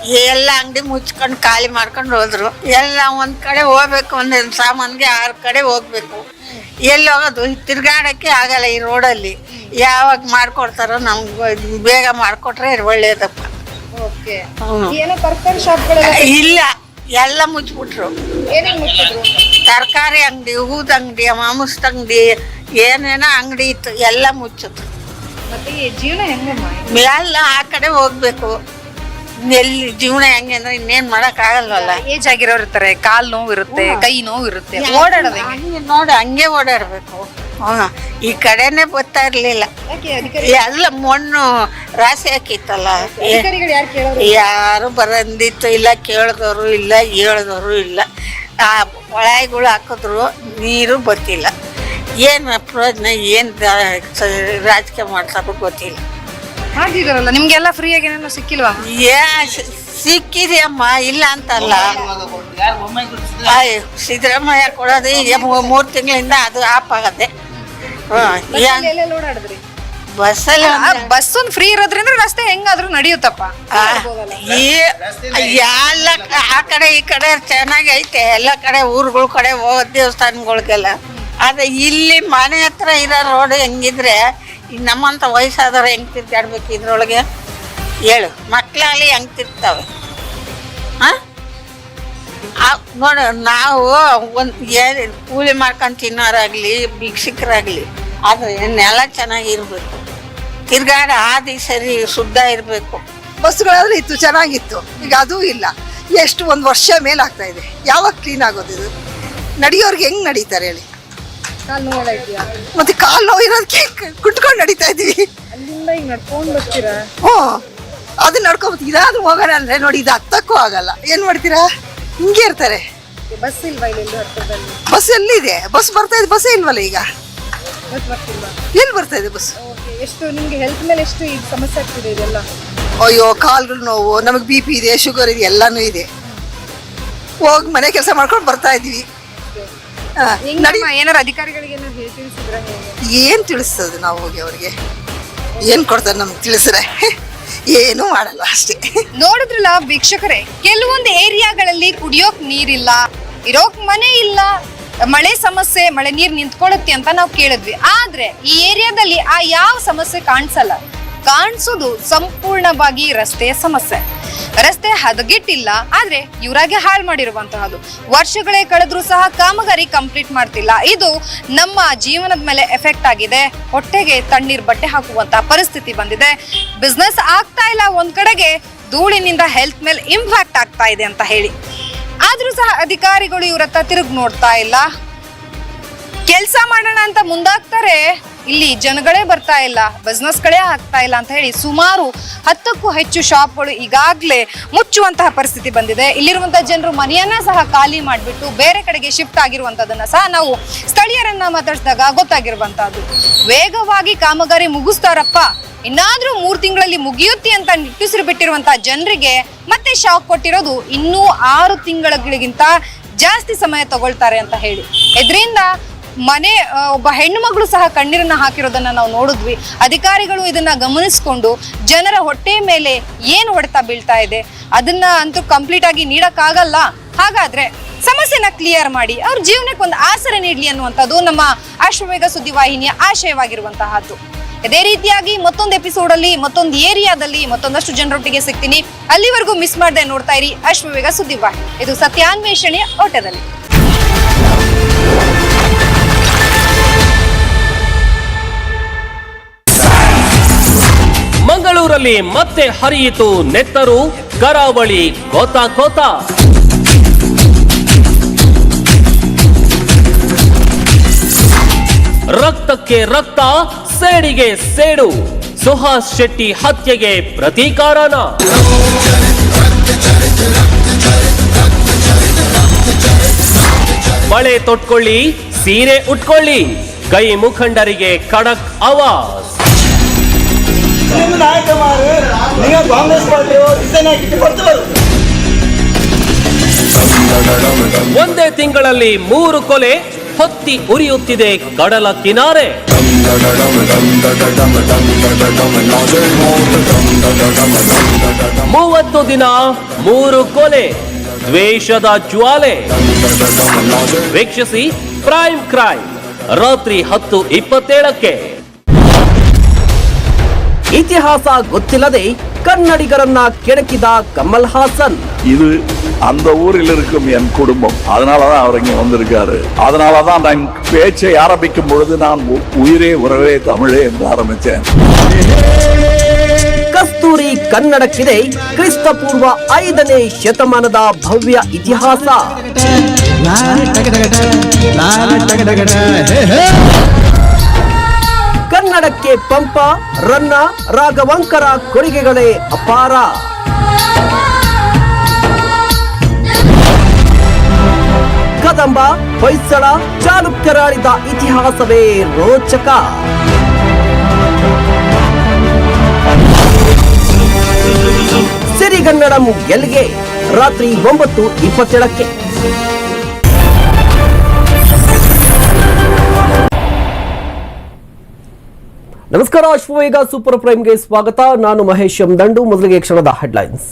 ಎಲ್ಲ ಅಂಗಡಿ ಮುಚ್ಕೊಂಡು ಖಾಲಿ ಮಾಡ್ಕೊಂಡು ಹೋದ್ರು. ಎಲ್ಲ ಒಂದು ಕಡೆ ಹೋಗ್ಬೇಕು. ಒಂದೊಂದು ಸಾಮಾನಿಗೆ ಆರು ಕಡೆ ಹೋಗ್ಬೇಕು. ಎಲ್ಲಿ ಹೋಗೋದು ತಿರ್ಗಾಡೋಕ್ಕೆ ಆಗಲ್ಲ ಈ ರೋಡಲ್ಲಿ. ಯಾವಾಗ ಮಾಡ್ಕೊಡ್ತಾರೋ ನಮ್ಗೆ ಬೇಗ ಮಾಡಿಕೊಟ್ರೆ ಒಳ್ಳೇದಪ್ಪ. ಓಕೆ. ಏನೋ ತರಕಾರಿ ಶಾಪ್ಗಳೆಲ್ಲ ಇಲ್ಲ. ಎಲ್ಲ ಮುಚ್ಚಿಬಿಟ್ರು ಏನೇನು ಮುಚ್ಚಿದ್ರು? ತರಕಾರಿ ಅಂಗಡಿ ಹೂದ ಅಂಗಡಿ ಮಾಂಸದ ಅಂಗಡಿ ಏನೇನೋ ಅಂಗಡಿ ಇತ್ತು. ಎಲ್ಲ ಮುಚ್ಚಿದ್ರು ಮತ್ತೆ ಈ ಜೀವನ ಹೆಂಗಮ್ಮ? ಎಲ್ಲ ಆ ಕಡೆ ಹೋಗ್ಬೇಕು. ಎಲ್ಲಿ ಜೀವನ ಹೆಂಗೆ ಅಂದ್ರೆ ಇನ್ನೇನ್ ಮಾಡಕ್ ಆಗಲ್ವಲ್ಲ? ಏಜ್ ಆಗಿರೋರು ಇರ್ತಾರೆ ಕಾಲ್ ನೋವು ಇರುತ್ತೆ ಕೈ ನೋವು ಇರುತ್ತೆ ಓಡಾಡೋದು ಹೆಂಗೆ? ಹಂಗೆ? ನೋಡಿ ಹಂಗೆ ಓಡಾಡ್ಬೇಕು. ಹ್ಮ್. ಈ ಕಡೆನೆ ಬರ್ತಾ ಇರ್ಲಿಲ್ಲ. ಅಲ್ಲ ಮಣ್ಣು ರಾಶಿ ಹಾಕಿತ್ತಲ್ಲ. ಏ- ಅಧಿಕಾರಿಗಳು ಯಾರು ಕೇಳೋರು? ಯಾರು ಬರಂದಿತ್ತು ಇಲ್ಲ ಕೇಳಿದವರು ಇಲ್ಲ ಹೇಳಿದವರು ಇಲ್ಲ. ಆ ಕೊಳಾಯಿಗಳು ಹಾಕಿದ್ರು ನೀರು ಬರ್ತಿಲ್ಲ. ಏನು ಪ್ರಯೋಜನ ಏನು ರಾಜಕೀಯ ಮಾಡ್ತಾರೋ ಗೊತ್ತಿಲ್ಲ. ಹಾಗಿದಾರಲ್ಲ ನಿಮ್ಗೆಲ್ಲ ಫ್ರೀ ಆಗಿ ಏನೇನೋ ಸಿಕ್ಕಿಲ್ವಾ? ಏ ಸಿಕ್ಕಿದೆ ಅಮ್ಮ ಇಲ್ಲ ಅಂತಲ್ಲ. ಸಿದ್ದರಾಮಯ್ಯ ಕೊಡೋದು? ಈಗ ಮೂರು ತಿಂಗಳಿಂದ ಅದು ಆಪ್ ಎಲ್ಲೆಲ್ಲಿ ಓಡಾಡಿದ್ರಿ? ಬಸ್ಸಲ್ಲಿ ಬಸ್ ಒಂದು ಫ್ರೀ ಇರೋದ್ರಿಂದ ರಸ್ತೆ ಹೆಂಗಾದ್ರೂ ನಡೆಯುತ್ತಪ್ಪ. ಆ, ಈ ಎಲ್ಲ ಕ- ಆ ಕಡೆ ಈ ಕಡೆ ಚೆನ್ನಾಗಿ ಐತೆ. ಎಲ್ಲ ಕಡೆ ಊರುಗಳ ಕಡೆ ಹೋಗೋ ದೇವಸ್ಥಾನಗಳಿಗೆಲ್ಲ. ಆದ್ರೆ ಇಲ್ಲಿ ಮನೆ ಹತ್ರ ಇರೋ ರೋಡ್ ಹೆಂಗಿದ್ರೆ ನಮ್ಮಂಥ ವಯಸ್ಸಾದವ್ರು ಹೆಂಗೆ ತಿರ್ಗಾಡ್ಬೇಕು ಇದ್ರೊಳಗೆ? ಹೇಳು. ಮಕ್ಕಳಾಗಲಿ ಹೆಂಗೆ ತಿರ್ತಾವೆ ಹಾಂ? ನೋಡು, ನಾವು ಒಂದು ಏನು ಕೂಲಿ ಮಾಡ್ಕೊಂಡು ತಿನ್ನೋರಾಗಲಿ, ಭಿಕ್ಷಕರಾಗಲಿ ಅದು ನೆಲ ಚೆನ್ನಾಗಿರ್ಬೇಕು. ತಿರ್ಗಾಡ ಆದಿ ಸರಿ ಶುದ್ಧ ಇರಬೇಕು. ಬಸ್ಗಳಾದ್ರೆ ಇತ್ತು, ಚೆನ್ನಾಗಿತ್ತು. ಈಗ ಅದೂ ಇಲ್ಲ. ಎಷ್ಟು ಒಂದು ವರ್ಷ ಮೇಲೆ ಆಗ್ತಾ ಇದೆ. ಯಾವಾಗ ಕ್ಲೀನ್ ಆಗೋದು ಇದು ನಡೆಯೋರ್ಗೆ ಹೆಂಗ್ ನಡೀತಾರೆ ಹೇಳಿ? ಮತ್ತೆ ಕಾಲು ನೋವು ಇರೋದಕ್ಕೆ ಕುಟ್ಕೊಂಡು ನಡೀತಾ ಇದೀವಿ ಅಲ್ಲಿಂದ ಈಗ ನಡ್ಕೊಂಡು ಬರ್ತೀರಾ? ಹ್ಞೂ. ಅದು ನಡ್ಕೊಬೋದು ಇದಾದ್ರೂ ಹೋಗೋಣ ಅಂದ್ರೆ ನೋಡಿ ಇದು ಹತ್ತಕ್ಕೂ ಆಗಲ್ಲ. ಏನ್ ಮಾಡ್ತೀರಾ? ಹಿಂಗೆ ಇರ್ತಾರೆ. ಬಸ್ ಇಲ್ವಾ ಇಲ್ಲಿ ಹತ್ತಿರದಲ್ಲಿ ಬಸ್ ಎಲ್ಲಿದೆ? ಬಸ್ ಬರ್ತಾ ಇದೆ ಬಸ್ಸೇ ಇಲ್ವಲ್ಲ ಈಗ? ಬಸ್ ಬರ್ತಿಲ್ವಾ? ಎಲ್ಲಿ ಬರ್ತಾ ಇದೆ ಬಸ್? ಓಕೆ ಎಷ್ಟು ನಿಮ್ಗೆ ಹೆಲ್ತ್ ಮೇಲೆ ಎಷ್ಟು ಈಗ ಸಮಸ್ಯೆ ಆಗ್ತಿದೆ ಇದೆಲ್ಲ? ಅಯ್ಯೋ ಕಾಲ್ಗಳು ನೋವು ನಮಗೆ ಬಿ ಪಿ ಇದೆ ಶುಗರ್ ಇದೆ ಎಲ್ಲಾನು ಇದೆ. ಹೋಗಿ ಮನೆ ಕೆಲಸ ಮಾಡ್ಕೊಂಡು ಬರ್ತಾ ಇದೀವಿ ಏನಾರು ಅಧಿಕಾರಿಗಳಿಗೆ ಏನ್ ತಿಳಿಸ್ತದೆ ನಾವು ಹೋಗಿ ಅವ್ರಿಗೆ? ಏನ್ ಕೊಡ್ತಾರೆ ನಮ್ಗೆ ತಿಳಿಸ್ರೆ ಏನು ಮಾಡಲ್ಲ ಅಷ್ಟೇ. ನೋಡಿದ್ರಲ್ಲ ವೀಕ್ಷಕರೇ ಕೆಲವೊಂದು ಏರಿಯಾಗಳಲ್ಲಿ ಕುಡಿಯೋಕ್ ನೀರಿಲ್ಲ ಇರೋಕ್ ಮನೆ ಇಲ್ಲ ಮಳೆ ಸಮಸ್ಯೆ ಮಳೆ ನೀರ್ ನಿಂತ್ಕೊಳ್ಳುತ್ತೆ ಅಂತ ನಾವು ಕೇಳಿದ್ವಿ. ಆದ್ರೆ ಈ ಏರಿಯಾದಲ್ಲಿ ಆ ಯಾವ ಸಮಸ್ಯೆ ಕಾಣಿಸಲ್ಲ. ಕಾಣಿಸೋದು ಸಂಪೂರ್ಣವಾಗಿ ರಸ್ತೆಯ ಸಮಸ್ಯೆ. ರಸ್ತೆ ಹದಗೆಟ್ಟಿಲ್ಲ, ಆದ್ರೆ ಇವರಾಗೆ ಹಾಳು ಮಾಡಿರುವಂತಹದ್ದು. ವರ್ಷಗಳೇ ಕಳೆದ್ರೂ ಸಹ ಕಾಮಗಾರಿ ಕಂಪ್ಲೀಟ್ ಮಾಡ್ತಿಲ್ಲ. ಇದು ನಮ್ಮ ಜೀವನದ ಮೇಲೆ ಎಫೆಕ್ಟ್ ಆಗಿದೆ. ಹೊಟ್ಟೆಗೆ ತಣ್ಣೀರ್ ಬಟ್ಟೆ ಹಾಕುವಂತ ಪರಿಸ್ಥಿತಿ ಬಂದಿದೆ. ಬಿಸ್ನೆಸ್ ಆಗ್ತಾ ಇಲ್ಲ, ಒಂದ್ ಕಡೆಗೆ ಧೂಳಿನಿಂದ ಹೆಲ್ತ್ ಮೇಲೆ ಇಂಪ್ಯಾಕ್ಟ್ ಆಗ್ತಾ ಇದೆ ಅಂತ ಹೇಳಿ. ಆದ್ರೂ ಸಹ ಅಧಿಕಾರಿಗಳು ಇವರತ್ತ ಹತ್ರ ತಿರುಗಿ ನೋಡ್ತಾ ಇಲ್ಲ. ಕೆಲಸ ಮಾಡೋಣ ಅಂತ ಮುಂದಾಗ್ತಾರೆ. ಇಲ್ಲಿ ಜನಗಳೇ ಬರ್ತಾ ಇಲ್ಲ ಬಿಸ್ನೆಸ್ಗಳೇ ಆಗ್ತಾ ಇಲ್ಲ ಅಂತ ಹೇಳಿ ಸುಮಾರು ಹತ್ತಕ್ಕೂ ಹೆಚ್ಚು ಶಾಪ್ಗಳು ಈಗಾಗಲೇ ಮುಚ್ಚುವಂತಹ ಪರಿಸ್ಥಿತಿ ಬಂದಿದೆ. ಇಲ್ಲಿರುವಂತಹ ಜನರು ಮನೆಯನ್ನ ಸಹ ಖಾಲಿ ಮಾಡಿಬಿಟ್ಟು ಬೇರೆ ಕಡೆಗೆ ಶಿಫ್ಟ್ ಆಗಿರುವಂತದನ್ನ ಸಹ ನಾವು ಸ್ಥಳೀಯರನ್ನ ಮಾತಾಡಿಸಿದಾಗ ಗೊತ್ತಾಗಿರುವಂತಹದ್ದು. ವೇಗವಾಗಿ ಕಾಮಗಾರಿ ಮುಗಿಸ್ತಾರಪ್ಪ. ಇನ್ನಾದ್ರೂ ಮೂರ್ ತಿಂಗಳಲ್ಲಿ ಮುಗಿಯುತ್ತೆ ಅಂತ ನಿಟ್ಟುಸಿರು ಬಿಟ್ಟಿರುವಂತಹ ಜನರಿಗೆ ಮತ್ತೆ ಶಾಕ್ ಕೊಟ್ಟಿರೋದು ಇನ್ನೂ ಆರು ತಿಂಗಳಿಗಿಂತ ಜಾಸ್ತಿ ಸಮಯ ತಗೊಳ್ತಾರೆ ಅಂತ ಹೇಳಿ. ಇದರಿಂದ ಮನೆ ಒಬ್ಬ ಹೆಣ್ಣು ಮಗಳು ಸಹ ಕಣ್ಣೀರನ್ನ ಹಾಕಿರೋದನ್ನ ನಾವು ನೋಡಿದ್ವಿ. ಅಧಿಕಾರಿಗಳು ಇದನ್ನ ಗಮನಿಸ್ಕೊಂಡು ಜನರ ಹೊಟ್ಟೆ ಮೇಲೆ ಏನು ಹೊಡೆತ ಬೀಳ್ತಾ ಇದೆ, ಅದನ್ನ ಅಂತೂ ಕಂಪ್ಲೀಟ್ ಆಗಿ ನೀಡಕ್ಕಾಗಲ್ಲ. ಹಾಗಾದ್ರೆ ಸಮಸ್ಯೆನ ಕ್ಲಿಯರ್ ಮಾಡಿ, ಅವ್ರ ಜೀವನಕ್ಕೆ ಒಂದು ಆಸರೆ ನೀಡಲಿ ಅನ್ನುವಂಥದ್ದು ನಮ್ಮ ಅಶ್ವವೇಗ ಸುದ್ದಿವಾಹಿನಿಯ ಆಶಯವಾಗಿರುವಂತಹದ್ದು. ಇದೇ ರೀತಿಯಾಗಿ ಮತ್ತೊಂದು ಎಪಿಸೋಡ್ ಅಲ್ಲಿ, ಮತ್ತೊಂದು ಏರಿಯಾದಲ್ಲಿ ಮತ್ತೊಂದಷ್ಟು ಜನರೊಟ್ಟಿಗೆ ಸಿಗ್ತೀನಿ. ಅಲ್ಲಿವರೆಗೂ ಮಿಸ್ ಮಾಡದೆ ನೋಡ್ತಾ ಇರಿ ಅಶ್ವವೇಗ ಸುದ್ದಿವಾಹಿನಿ ಇದು ಸತ್ಯಾನ್ವೇಷಣೆಯ ಓಟದಲ್ಲಿ. ಮಂಗಳೂರಲ್ಲಿ ಮತ್ತೆ ಹರಿಯಿತು ನೆತ್ತರು, ಕರಾವಳಿ ಕೋತ ಕೋತ. ರಕ್ತಕ್ಕೆ ರಕ್ತ, ಸೇಡಿಗೆ ಸೇಡು. ಸುಹಾಸ್ ಶೆಟ್ಟಿ ಹತ್ಯೆಗೆ ಪ್ರತೀಕಾರನ. ಮಳೆ ತೊಟ್ಕೊಳ್ಳಿ, ಸೀರೆ ಉಟ್ಕೊಳ್ಳಿ. ಕೈ ಮುಖಂಡರಿಗೆ ಖಡಕ್ ಆವಾಜ್ ಒಂದೇ ತಿಂಗಳಲ್ಲಿ ಮೂರು ಕೊಲೆ ಹೊತ್ತಿ ಉರಿಯುತ್ತಿದೆ ಕಡಲ ಕಿನಾರೆ. ಮೂವತ್ತು ದಿನ ಮೂರು ಕೊಲೆ ದ್ವೇಷದ ಜ್ವಾಲೆ. ವೀಕ್ಷಿಸಿ ಪ್ರೈಮ್ ಕ್ರೈಮ್ ರಾತ್ರಿ ಹತ್ತು ಇಪ್ಪತ್ತೇಳಕ್ಕೆ. ಇತಿಹಾಸ ಗೊತ್ತಿಲ್ಲದೆ ಕನ್ನಡಿಗರನ್ನ ಕೆಣಕಿದ ಕಮಲ್ ಹಾಸನ್ இது அந்த ஊரில் இருக்கும் என் குடும்பம் அதனாலதான் அவர் இங்க வந்திருக்காரு அதனாலதான் நான் பேச்சை ஆரம்பிக்கும் பொழுது நான் உ- உயிரே உறவே தமிழே என்று ஆரம்பிச்சேன் ಕಸ್ತೂರಿ ಕನ್ನಡಕ್ಕಿದೆ ಕ್ರಿಸ್ತ ಪೂರ್ವ ಐದನೇ ಶತಮಾನದ ಭವ್ಯ ಇತಿಹಾಸ ಕನ್ನಡಕ್ಕೆ ಪಂಪ, ರನ್ನ, ರಾಘವಂಕರ ಕೊಡುಗೆಗಳೇ ಅಪಾರ. ಕದಂಬ, ಹೊಯ್ಸಳ, ಚಾಲುಕ್ಯರಾಳಿದ ಇತಿಹಾಸವೇ ರೋಚಕ. ಸಿರಿಗನ್ನಡಂ ಎಲ್ಲಿಗೆ ರಾತ್ರಿ ಒಂಬತ್ತು ಇಪ್ಪತ್ತೇಳಕ್ಕೆ. ನಮಸ್ಕಾರ ಅಶ್ವವೇಗ ಸೂಪರ್ ಪ್ರೈಮ್ಗೆ ಸ್ವಾಗತ. ನಾನು ಮಹೇಶ್ ಎಂ ದಂಡು. ಮೊದಲಿಗೆ ಕ್ಷಣದ ಹೆಡ್ಲೈನ್ಸ್